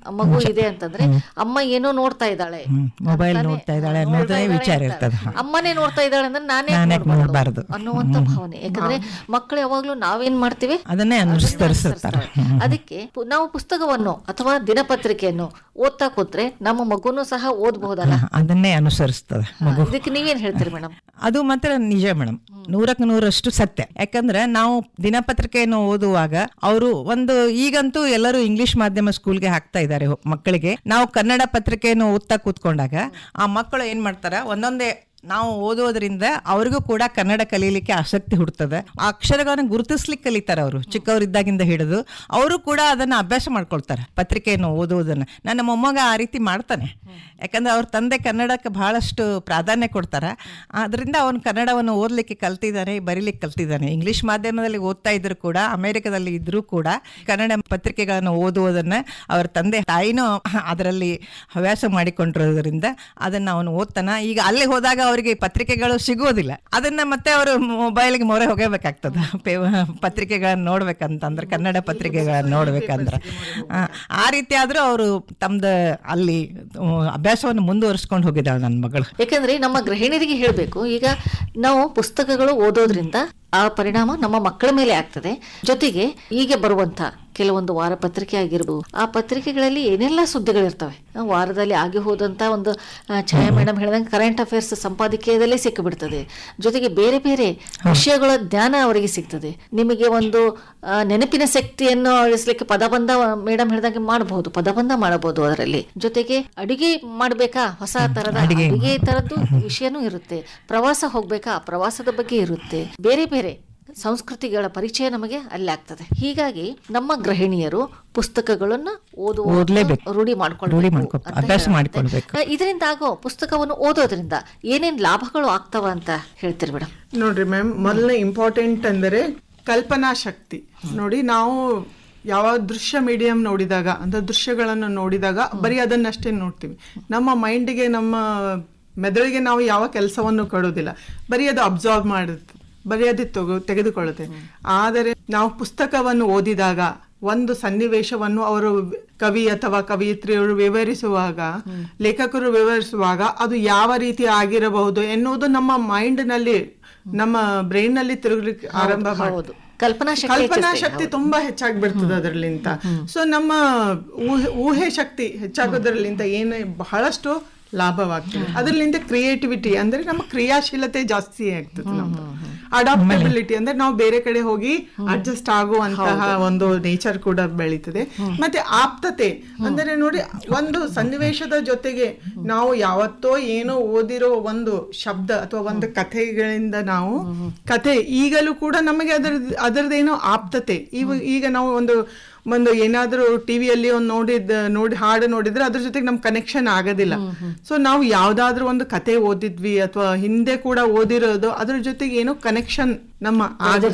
ಮಗು ಇದೆ ಅಂತಂದ್ರೆ ಅಮ್ಮ ಏನೋ ನೋಡ್ತಾ ಇದ್ದಾಳೆ. ಮೊಬೈಲ್ ನೋಡ್ತಾ ಇದ್ದಾಳೆ ಅನ್ನೋದೇ ವಿಚಾರ. ಇರ್ತದೆ. ಅಮ್ಮನೇ ನೋಡ್ತಾ ಇದ್ದಾಳೆ ಅಂದ್ರೆ ನಾನೇ ನೋಡಬಾರದು? ಅನ್ನುವಂತ ಭಾವನೆ. ಯಾಕಂದ್ರೆ ಮಕ್ಕಳು ಯಾವಾಗ್ಲೂ ನಾವೇನ್ ಮಾಡ್ತೀವಿ? ಅದನ್ನೇ ಅನುಸರಿಸ್ತಾರೆ. ಅದಕ್ಕೆ ನಾವು ಪುಸ್ತಕವನ್ನು ಅಥವಾ ದಿನಪತ್ರಿಕೆಯನ್ನು ಓದ್ತಾ ಕೂತ್ರೆ ನಮ್ಮ ಮಗುನು ಸಹ ಓದಬಹುದಲ್ಲ ಅದನ್ನೇ ಅನುಸರಿಸ್ತದೆ ಇದಕ್ಕೆ ನೀವೇನ್ ಹೇಳ್ತೀರಿ ಮೇಡಮ್ ಅದು ಮಾತ್ರ ನಿಜ ಮೇಡಮ್ ನೂರಕ್ಕೆ ನೂರಷ್ಟು ಸತ್ಯ. ಯಾಕಂದ್ರೆ ನಾವು ದಿನಪತ್ರಿಕೆಯನ್ನು ಓದುವಾಗ ಅವರು ಒಂದು ಈಗಂತೂ ಎಲ್ಲರೂ ಇಂಗ್ಲಿಷ್ ಮಾಧ್ಯಮ ಸ್ಕೂಲ್ಗೆ ಹಾಕ್ತಾ ಇದ್ದಾರೆ ಮಕ್ಕಳಿಗೆ. ನಾವು ಕನ್ನಡ ಪತ್ರಿಕೆಯನ್ನು ಓದ್ತಾ ಕೂತ್ಕೊಂಡಾಗ ಆ ಮಕ್ಕಳು ಏನ್ ಮಾಡ್ತಾರ? ಒಂದೊಂದೇ ನಾವು ಓದೋದ್ರಿಂದ ಅವ್ರಿಗೂ ಕೂಡ ಕನ್ನಡ ಕಲೀಲಿಕ್ಕೆ ಆಸಕ್ತಿ ಹುಡ್ತದೆ ಆ ಅಕ್ಷರಗಳನ್ನು ಗುರುತಿಸ್ಲಿಕ್ಕೆ ಕಲಿತಾರೆ ಅವರು. ಚಿಕ್ಕವರಿದ್ದಾಗಿಂದ ಹಿಡಿದು ಅವರು ಕೂಡ ಅದನ್ನ ಅಭ್ಯಾಸ ಮಾಡ್ಕೊಳ್ತಾರೆ, ಪತ್ರಿಕೆಯನ್ನು ಓದುವುದನ್ನು. ನನ್ನ ಮೊಮ್ಮಗ ಆ ರೀತಿ ಮಾಡ್ತಾನೆ. ಯಾಕಂದ್ರೆ ಅವ್ರ ತಂದೆ ಕನ್ನಡಕ್ಕೆ ಬಹಳಷ್ಟು ಪ್ರಾಧಾನ್ಯ ಕೊಡ್ತಾರೆ. ಅದರಿಂದ ಅವನು ಕನ್ನಡವನ್ನು ಓದಲಿಕ್ಕೆ ಕಲ್ತಿದ್ದಾನೆ, ಬರೀಲಿಕ್ಕೆ ಕಲ್ತಿದ್ದಾನೆ. ಇಂಗ್ಲಿಷ್ ಮಾಧ್ಯಮದಲ್ಲಿ ಓದ್ತಾ ಇದ್ರು ಕೂಡ, ಅಮೆರಿಕದಲ್ಲಿ ಇದ್ರೂ ಕೂಡ ಕನ್ನಡ ಪತ್ರಿಕೆಗಳನ್ನು ಓದುವುದನ್ನು ಅವ್ರ ತಂದೆ ತಾಯಿನೂ ಅದರಲ್ಲಿ ಹವ್ಯಾಸ ಮಾಡಿಕೊಂಡಿರೋದ್ರಿಂದ ಅದನ್ನು ಅವನು ಓದ್ತಾನ. ಈಗ ಅಲ್ಲಿ ಹೋದಾಗ ಅವರಿಗೆ ಪತ್ರಿಕೆಗಳು ಸಿಗುವುದಿಲ್ಲ ಅದನ್ನ ಮತ್ತೆ ಅವರು ಮೊಬೈಲ್ಗೆ ಮೊರೆ ಹೋಗಬೇಕಾಗ್ತದ. ಪತ್ರಿಕೆಗಳನ್ನು ನೋಡ್ಬೇಕಂತಂದ್ರೆ, ಕನ್ನಡ ಪತ್ರಿಕೆಗಳನ್ನ ನೋಡ್ಬೇಕಂದ್ರೆ. ಆ ರೀತಿ ಆದ್ರೂ ಅವರು ತಮ್ದು ಅಲ್ಲಿ ಅಭ್ಯಾಸವನ್ನು ಮುಂದುವರಿಸ್ಕೊಂಡು ಹೋಗಿದ್ದಾಳೆ ನನ್ನ ಮಗಳು. ಯಾಕಂದ್ರೆ ನಮ್ಮ ಗೃಹಿಣಿಯರಿಗೆ ಹೇಳಬೇಕು, ಈಗ ನಾವು ಪುಸ್ತಕಗಳು ಓದೋದ್ರಿಂದ ಆ ಪರಿಣಾಮ ನಮ್ಮ ಮಕ್ಕಳ ಮೇಲೆ ಆಗ್ತದೆ. ಜೊತೆಗೆ ಈಗ ಬರುವಂತ ಕೆಲವೊಂದು ವಾರ ಪತ್ರಿಕೆ ಆಗಿರ್ಬೋದು. ಆ ಪತ್ರಿಕೆಗಳಲ್ಲಿ ಏನೆಲ್ಲ ಸುದ್ದಿಗಳಿರ್ತವೆ? ವಾರದಲ್ಲಿ ಆಗಿ ಹೋದಂತ ಒಂದು ಛಾಯಾ ಮೇಡಮ್ ಹೇಳಿದಂಗೆ ಕರೆಂಟ್ ಅಫೇರ್ಸ್ ಸಂಪಾದಕೀಯದಲ್ಲೇ ಸಿಕ್ಕಿಬಿಡ್ತದೆ. ಜೊತೆಗೆ ಬೇರೆ ಬೇರೆ ವಿಷಯಗಳ ಜ್ಞಾನ ಅವರಿಗೆ ಸಿಗ್ತದೆ. ನಿಮಗೆ ಒಂದು ನೆನಪಿನ ಶಕ್ತಿಯನ್ನು ಅಳಿಸ್ಲಿಕ್ಕೆ ಪದಬಂಧ ಮೇಡಮ್ ಹೇಳಿದಂಗೆ ಮಾಡಬಹುದು. ಪದಬಂಧ ಮಾಡಬಹುದು ಅದರಲ್ಲಿ. ಜೊತೆಗೆ ಅಡಿಗೆ ಮಾಡಬೇಕಾ? ಹೊಸ ತರದ ಅಡಿಗೆ ತರದ್ದು ವಿಷಯನೂ ಇರುತ್ತೆ. ಪ್ರವಾಸ ಹೋಗ್ಬೇಕಾ? ಪ್ರವಾಸದ ಬಗ್ಗೆ ಇರುತ್ತೆ. ಬೇರೆ ಬೇರೆ ಸಂಸ್ಕೃತಿಗಳ ಪರಿಚಯ ನಮಗೆ ಅಲ್ಲಿ ಆಗ್ತದೆ ಹೀಗಾಗಿ ನಮ್ಮ ಗೃಹಿಣಿಯರು ಪುಸ್ತಕಗಳನ್ನ ಓದುವ ಓದ್ಲೇಬೇಕು. ರೂಢಿ ಮಾಡ್ಕೊಂಡು ಮಾಡ್ಕೊಳ್ಬೇಕು. ಇದರಿಂದ ಆಗೋ ಪುಸ್ತಕವನ್ನು ಓದೋದ್ರಿಂದ ಏನೇನ್ ಲಾಭಗಳು ಆಗ್ತಾವ ಅಂತ ಹೇಳ್ತೀರಿ ಮೇಡಮ್ ನೋಡ್ರಿ ಮ್ಯಾಮ್ ಮೊದಲನೇ ಇಂಪಾರ್ಟೆಂಟ್ ಅಂದರೆ ಕಲ್ಪನಾ ಶಕ್ತಿ. ನೋಡಿ ನಾವು ಯಾವ ದೃಶ್ಯ ಮೀಡಿಯಂ ನೋಡಿದಾಗ ಅಂದ್ರೆ ದೃಶ್ಯಗಳನ್ನು ನೋಡಿದಾಗ ಬರೀ ಅದನ್ನಷ್ಟೇ ನೋಡ್ತೀವಿ. ನಮ್ಮ ಮೈಂಡಿಗೆ ನಮ್ಮ ಮೆದುಳಿಗೆ ನಾವು ಯಾವ ಕೆಲಸವನ್ನು ಕೊಡೋದಿಲ್ಲ. ಬರೀ ಅದು ಅಬ್ಸಾರ್ವ್ ಮಾಡುತ್ತೆ ಬರೀ ಅದು ತೆಗೆದುಕೊಳ್ಳುತ್ತೆ ಆದರೆ ನಾವು ಪುಸ್ತಕವನ್ನು ಓದಿದಾಗ ಒಂದು ಸನ್ನಿವೇಶವನ್ನು ಅವರು ಕವಿ ಅಥವಾ ಕವಿಯತ್ರಿಯವರು ವಿವರಿಸುವಾಗ ಲೇಖಕರು ವಿವರಿಸುವಾಗ ಅದು ಯಾವ ರೀತಿ ಆಗಿರಬಹುದು ಎನ್ನುವುದು ನಮ್ಮ ಮೈಂಡ್ನಲ್ಲಿ ನಮ್ಮ ಬ್ರೈನ್ನಲ್ಲಿ ತಿರುಗಲಿಕ್ಕೆ ಆರಂಭ ಮಾಡುವುದು ಕಲ್ಪನಾ ಶಕ್ತಿ ಕಲ್ಪನಾ ಶಕ್ತಿ ತುಂಬಾ ಹೆಚ್ಚಾಗಿ ಬಿಡ್ತದೆ ಅದರಲ್ಲಿಂದ ಸೊ ನಮ್ಮ ಊಹೆ ಊಹೆ ಶಕ್ತಿ ಹೆಚ್ಚಾಗೋದ್ರಲ್ಲಿಂತ ಏನು ಬಹಳಷ್ಟು ಲಾಭವಾಗ್ತದೆ. ಅದರಲ್ಲಿಂದ ಕ್ರಿಯೇಟಿವಿಟಿ ಅಂದ್ರೆ ನಮ್ಮ ಕ್ರಿಯಾಶೀಲತೆ ಜಾಸ್ತಿ ಆಗ್ತದೆ ನಮ್ದು. ಅಡಾಪ್ಟಬಿಲಿಟಿ ಅಂದ್ರೆ ನಾವು ಬೇರೆ ಕಡೆ ಹೋಗಿ ಅಡ್ಜಸ್ಟ್ ಆಗುವಂತಹ ಒಂದು ನೇಚರ್ ಕೂಡ ಬೆಳೀತದೆ. ಮತ್ತೆ ಆಪ್ತತೆ ಅಂದ್ರೆ ನೋಡಿ ಒಂದು ಸನ್ನಿವೇಶದ ಜೊತೆಗೆ ನಾವು ಯಾವತ್ತೋ ಏನೋ ಓದಿರೋ ಒಂದು ಶಬ್ದ ಅಥವಾ ಒಂದು ಕಥೆಗಳಿಂದ ನಾವು ಕಥೆ ಈಗಲೂ ಕೂಡ ನಮಗೆ ಅದರ ಅದರದೇನೋ ಆಪ್ತತೆ. ಇವ ಈಗ ನಾವು ಒಂದು ಒಂದು ಏನಾದರೂ ಟಿವಿಯಲ್ಲಿ ಒಂದು ನೋಡಿದ ನೋಡಿ ಹಾಡು ನೋಡಿದ್ರೆ ಅದ್ರ ಜೊತೆಗೆ ನಮ್ಮ ಕನೆಕ್ಷನ್ ಆಗೋದಿಲ್ಲ. ಸೊ ನಾವು ಯಾವ್ದಾದ್ರು ಒಂದು ಕತೆ ಓದಿದ್ವಿ ಅಥವಾ ಹಿಂದೆ ಕೂಡ ಓದಿರೋದು ಅದ್ರ ಜೊತೆಗೆ ಏನೋ ಕನೆಕ್ಷನ್ ನಮ್ಮ ಆಗಿ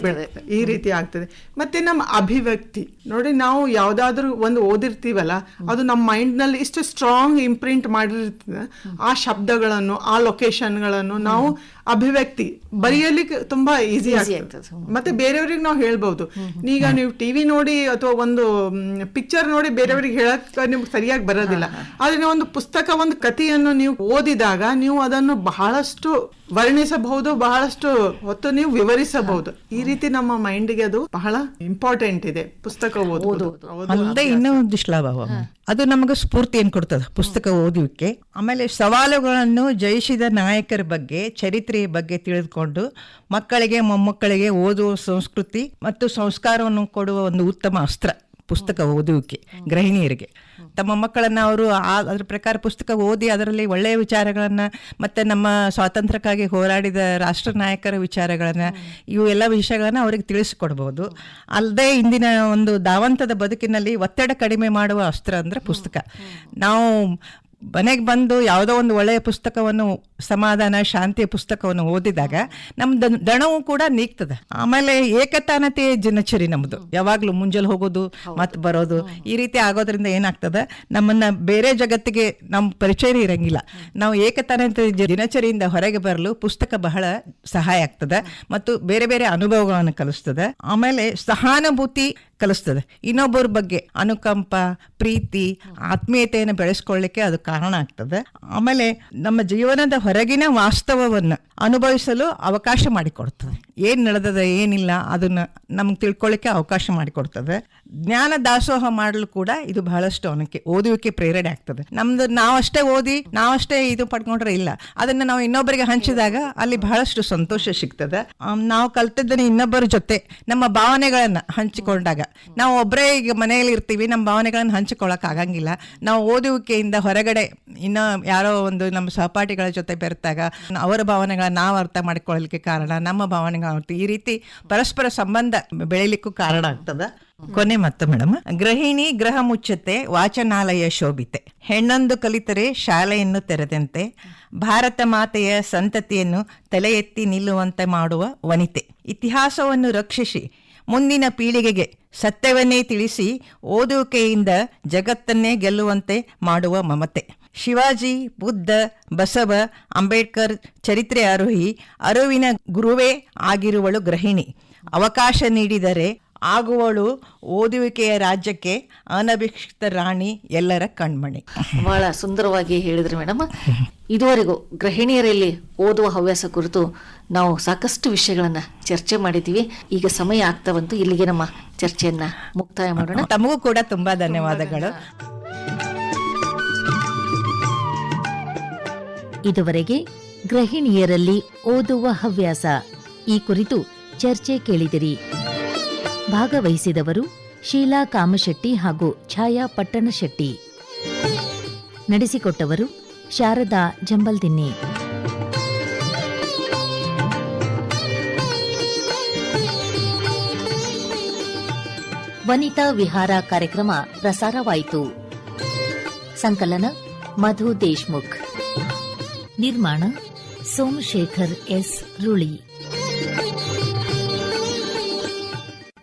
ಈ ರೀತಿ ಆಗ್ತದೆ. ಮತ್ತೆ ನಮ್ಮ ಅಭಿವ್ಯಕ್ತಿ. ನೋಡಿ ನಾವು ಯಾವ್ದಾದ್ರೂ ಒಂದು ಓದಿರ್ತೀವಲ್ಲ ಅದು ನಮ್ಮ ಮೈಂಡ್ನಲ್ಲಿ ಇಷ್ಟು ಸ್ಟ್ರಾಂಗ್ ಇಂಪ್ರಿಂಟ್ ಮಾಡಿರ್ತದೆ. ಆ ಶಬ್ದಗಳನ್ನು ಆ ಲೊಕೇಶನ್ಗಳನ್ನು ನಾವು ಅಭಿವ್ಯಕ್ತಿ. ಬರೆಯಲಿಕ್ಕೆ ತುಂಬಾ ಈಸಿ ಆಗ್ತದೆ. ಮತ್ತೆ ಬೇರೆಯವ್ರಿಗೆ ನಾವು ಹೇಳ್ಬಹುದು ಈಗ ನೀವು ಟಿವಿ ನೋಡಿ ಅಥವಾ ಒಂದು ಪಿಕ್ಚರ್ ನೋಡಿ ಬೇರೆಯವ್ರಿಗೆ ಹೇಳಕ್ ನಿಮ್ಗೆ ಸರಿಯಾಗಿ ಬರೋದಿಲ್ಲ. ಆದ್ರೆ ನೀವು ಒಂದು ಪುಸ್ತಕ ಒಂದು ಕಥೆಯನ್ನು ನೀವು ಓದಿದಾಗ ನೀವು ಅದನ್ನು ಬಹಳಷ್ಟು ವರ್ಣಿಸಬಹುದು ಬಹಳಷ್ಟು ಹೊತ್ತು ನೀವು ವಿವರಿಸಬಹುದು ಈ ರೀತಿ ನಮ್ಮ ಮೈಂಡ್ಗೆ ಅದು ಬಹಳ ಇಂಪಾರ್ಟೆಂಟ್ ಇದೆ. ಪುಸ್ತಕ ಓದುವುದು ಅಲ್ಲದೆ ಇನ್ನೂ ಒಂದಿಷ್ಟು ಲಾಭ. ಅದು ನಮಗೆ ಏನ್ ಕೊಡ್ತದೆ ಪುಸ್ತಕ ಓದುವಿಕೆ ಆಮೇಲೆ ಸವಾಲುಗಳನ್ನು ಜಯಿಸಿದ ನಾಯಕರ ಬಗ್ಗೆ ಚರಿತ್ರೆಯ ಬಗ್ಗೆ ತಿಳಿದುಕೊಂಡು ಮಕ್ಕಳಿಗೆ ಮೊಮ್ಮಕ್ಕಳಿಗೆ ಓದುವ ಸಂಸ್ಕೃತಿ ಮತ್ತು ಸಂಸ್ಕಾರವನ್ನು ಕೊಡುವ ಒಂದು ಉತ್ತಮ ಅಸ್ತ್ರ ಪುಸ್ತಕ ಓದುವಿಕೆ ಗೃಹಿಣಿಯರಿಗೆ. ತಮ್ಮ ಮಕ್ಕಳನ್ನ ಅವರು ಆ- ಅದ್ರ ಪ್ರಕಾರ ಪುಸ್ತಕ ಓದಿ ಅದರಲ್ಲಿ ಒಳ್ಳೆಯ ವಿಚಾರಗಳನ್ನು ಮತ್ತೆ ನಮ್ಮ ಸ್ವಾತಂತ್ರ್ಯಕ್ಕಾಗಿ ಹೋರಾಡಿದ ರಾಷ್ಟ್ರ ನಾಯಕರ ವಿಚಾರಗಳನ್ನು ಇವು ಎಲ್ಲ ವಿಷಯಗಳನ್ನು ಅವರಿಗೆ ತಿಳಿಸಿಕೊಡ್ಬೋದು. ಅಲ್ಲದೆ ಇಂದಿನ ಒಂದು ದಾವಂತದ ಬದುಕಿನಲ್ಲಿ ಒತ್ತಡ ಕಡಿಮೆ ಮಾಡುವ ಅಸ್ತ್ರ ಅಂದ್ರೆ ಪುಸ್ತಕ. ನಾವು ಮನೆಗೆ ಬಂದು ಯಾವುದೋ ಒಂದು ಒಳ್ಳೆಯ ಪುಸ್ತಕವನ್ನು ಸಮಾಧಾನ ಶಾಂತಿಯ ಪುಸ್ತಕವನ್ನು ಓದಿದಾಗ ನಮ್ಮ ದಣವು ಕೂಡ ನೀಗ್ತದೆ. ಆಮೇಲೆ ಏಕತಾನತೆ ದಿನಚರಿ ನಮ್ಮದು ಯಾವಾಗಲೂ ಮುಂಜಾನೆ ಹೋಗೋದು ಮತ್ತೆ ಬರೋದು ಈ ರೀತಿ ಆಗೋದ್ರಿಂದ ಏನಾಗ್ತದೆ ನಮ್ಮನ್ನು ಬೇರೆ ಜಗತ್ತಿಗೆ ನಮ್ಮ ಪರಿಚಯ ಇರಂಗಿಲ್ಲ. ನಾವು ಏಕತಾನತೆ ದಿನಚರಿಯಿಂದ ಹೊರಗೆ ಬರಲು ಪುಸ್ತಕ ಬಹಳ ಸಹಾಯ ಆಗ್ತದೆ ಮತ್ತು ಬೇರೆ ಬೇರೆ ಅನುಭವಗಳನ್ನು ಕಲಿಸ್ತದೆ. ಆಮೇಲೆ ಸಹಾನುಭೂತಿ ಕಲಿಸ್ತದೆ. ಇನ್ನೊಬ್ಬರ ಬಗ್ಗೆ ಅನುಕಂಪ, ಪ್ರೀತಿ, ಆತ್ಮೀಯತೆಯನ್ನು ಬೆಳೆಸ್ಕೊಳ್ಳಿಕ್ಕೆ ಅದು ಕಾರಣ ಆಗ್ತದೆ. ಆಮೇಲೆ ನಮ್ಮ ಜೀವನದ ಹೊರಗಿನ ವಾಸ್ತವವನ್ನು ಅನುಭವಿಸಲು ಅವಕಾಶ ಮಾಡಿಕೊಡ್ತದೆ. ಏನು ನಡೆದದ, ಏನಿಲ್ಲ, ಅದನ್ನ ನಮ್ಗೆ ತಿಳ್ಕೊಳ್ಳಿಕ್ಕೆ ಅವಕಾಶ ಮಾಡಿಕೊಡ್ತದೆ. ಜ್ಞಾನ ದಾಸೋಹ ಮಾಡಲು ಕೂಡ ಇದು ಬಹಳಷ್ಟು ಅವನಕ್ಕೆ ಓದುವಿಕೆ ಪ್ರೇರಣೆ ಆಗ್ತದೆ. ನಮ್ದು ನಾವಷ್ಟೇ ಓದಿ ನಾವಷ್ಟೇ ಇದು ಪಡ್ಕೊಂಡ್ರೆ ಇಲ್ಲ. ಅದನ್ನ ನಾವು ಇನ್ನೊಬ್ಬರಿಗೆ ಹಂಚಿದಾಗ ಅಲ್ಲಿ ಬಹಳಷ್ಟು ಸಂತೋಷ ಸಿಗ್ತದೆ. ನಾವು ಕಲ್ತಿದ್ದನ್ನ ಇನ್ನೊಬ್ಬರ ಜೊತೆ ನಮ್ಮ ಭಾವನೆಗಳನ್ನ ಹಂಚಿಕೊಂಡಾಗ, ನಾವು ಒಬ್ಬರೇ ಈಗ ಮನೆಯಲ್ಲಿ ಇರ್ತೀವಿ ನಮ್ಮ ಭಾವನೆಗಳನ್ನ ಹಂಚಿಕೊಳ್ಳಕ್ ಆಗಂಗಿಲ್ಲ. ನಾವು ಓದುವಿಕೆಯಿಂದ ಹೊರಗಡೆ ಇನ್ನ ಯಾರೋ ಒಂದು ನಮ್ಮ ಸಹಪಾಠಿಗಳ ಜೊತೆ ಬೆರೆತಾಗ, ಅವರ ಭಾವನೆಗಳನ್ನ ನಾವು ಅರ್ಥ ಮಾಡಿಕೊಳ್ಳಲಿಕ್ಕೆ ಕಾರಣ, ನಮ್ಮ ಭಾವನೆಗಳ ಈ ರೀತಿ ಪರಸ್ಪರ ಸಂಬಂಧ ಬೆಳೀಲಿಕ್ಕೂ ಕಾರಣ ಆಗ್ತದ. ಕೊನೆ ಮತ್ತು ಮೇಡಮ್. ಗೃಹಿಣಿ ಗ್ರಹ ಮುಚ್ಚತೆ ವಾಚನಾಲಯ ಶೋಭಿತೆ. ಹೆಣ್ಣೊಂದು ಕಲಿತರೆ ಶಾಲೆಯನ್ನು ತೆರೆದಂತೆ, ಭಾರತ ಮಾತೆಯ ಸಂತತಿಯನ್ನು ತಲೆ ಎತ್ತಿ ನಿಲ್ಲುವಂತೆ ಮಾಡುವ ವನಿತೆ. ಇತಿಹಾಸವನ್ನು ರಕ್ಷಿಸಿ, ಮುಂದಿನ ಪೀಳಿಗೆಗೆ ಸತ್ಯವನ್ನೇ ತಿಳಿಸಿ, ಓದುವಿಕೆಯಿಂದ ಜಗತ್ತನ್ನೇ ಗೆಲ್ಲುವಂತೆ ಮಾಡುವ ಮಮತೆ. ಶಿವಾಜಿ, ಬುದ್ಧ, ಬಸವ, ಅಂಬೇಡ್ಕರ್ ಚರಿತ್ರೆ ಆರೋಹಿ ಅರುವಿನ ಗುರುವೇ ಆಗಿರುವಳು ಗೃಹಿಣಿ. ಅವಕಾಶ ನೀಡಿದರೆ ಆಗುವಳು ಓದುವಿಕೆಯ ರಾಜ್ಯಕ್ಕೆ ಅನಭಿಕ್ಷಿತ ರಾಣಿ ಎಲ್ಲರ ಕಣ್ಮಣಿ. ಬಹಳ ಸುಂದರವಾಗಿ ಹೇಳಿದ್ರಿ ಮೇಡಮ್ ಇದುವರೆಗೂ ಗೃಹಿಣಿಯರಲ್ಲಿ ಓದುವ ಹವ್ಯಾಸ ಕುರಿತು ನಾವು ಸಾಕಷ್ಟು ವಿಷಯಗಳನ್ನ ಚರ್ಚೆ ಮಾಡಿದ್ದೀವಿ. ಈಗ ಸಮಯ ಆಗ್ತಾ ಬಂತು ಇಲ್ಲಿಗೆ ನಮ್ಮ ಚರ್ಚೆಯನ್ನ ಮುಕ್ತಾಯ ಮಾಡೋಣ. ತಮಗೂ ಕೂಡ ತುಂಬಾ ಧನ್ಯವಾದಗಳು. ಇದುವರೆಗೆ ಗೃಹಿಣಿಯರಲ್ಲಿ ಓದುವ ಹವ್ಯಾಸ. ಈ ಕುರಿತು ಚರ್ಚೆ ಕೇಳಿದಿರಿ. ಭಾಗವಹಿಸಿದವರು ಶೀಲಾ ಕಾಮಶೆಟ್ಟಿ ಹಾಗೂ ಛಾಯಾ ಪಟ್ಟಣಶೆಟ್ಟಿ. ನಡೆಸಿಕೊಟ್ಟವರು ಶಾರದಾ ಜಂಬಲ್ದಿನ್ನಿ. ವನಿತಾ ವಿಹಾರ ಕಾರ್ಯಕ್ರಮ ಪ್ರಸಾರವಾಯಿತು. ಸಂಕಲನ ಮಧು ದೇಶ್ಮುಖ್. ನಿರ್ಮಾಣ ಸೋಮಶೇಖರ್ ಎಸ್. ರುಳಿ.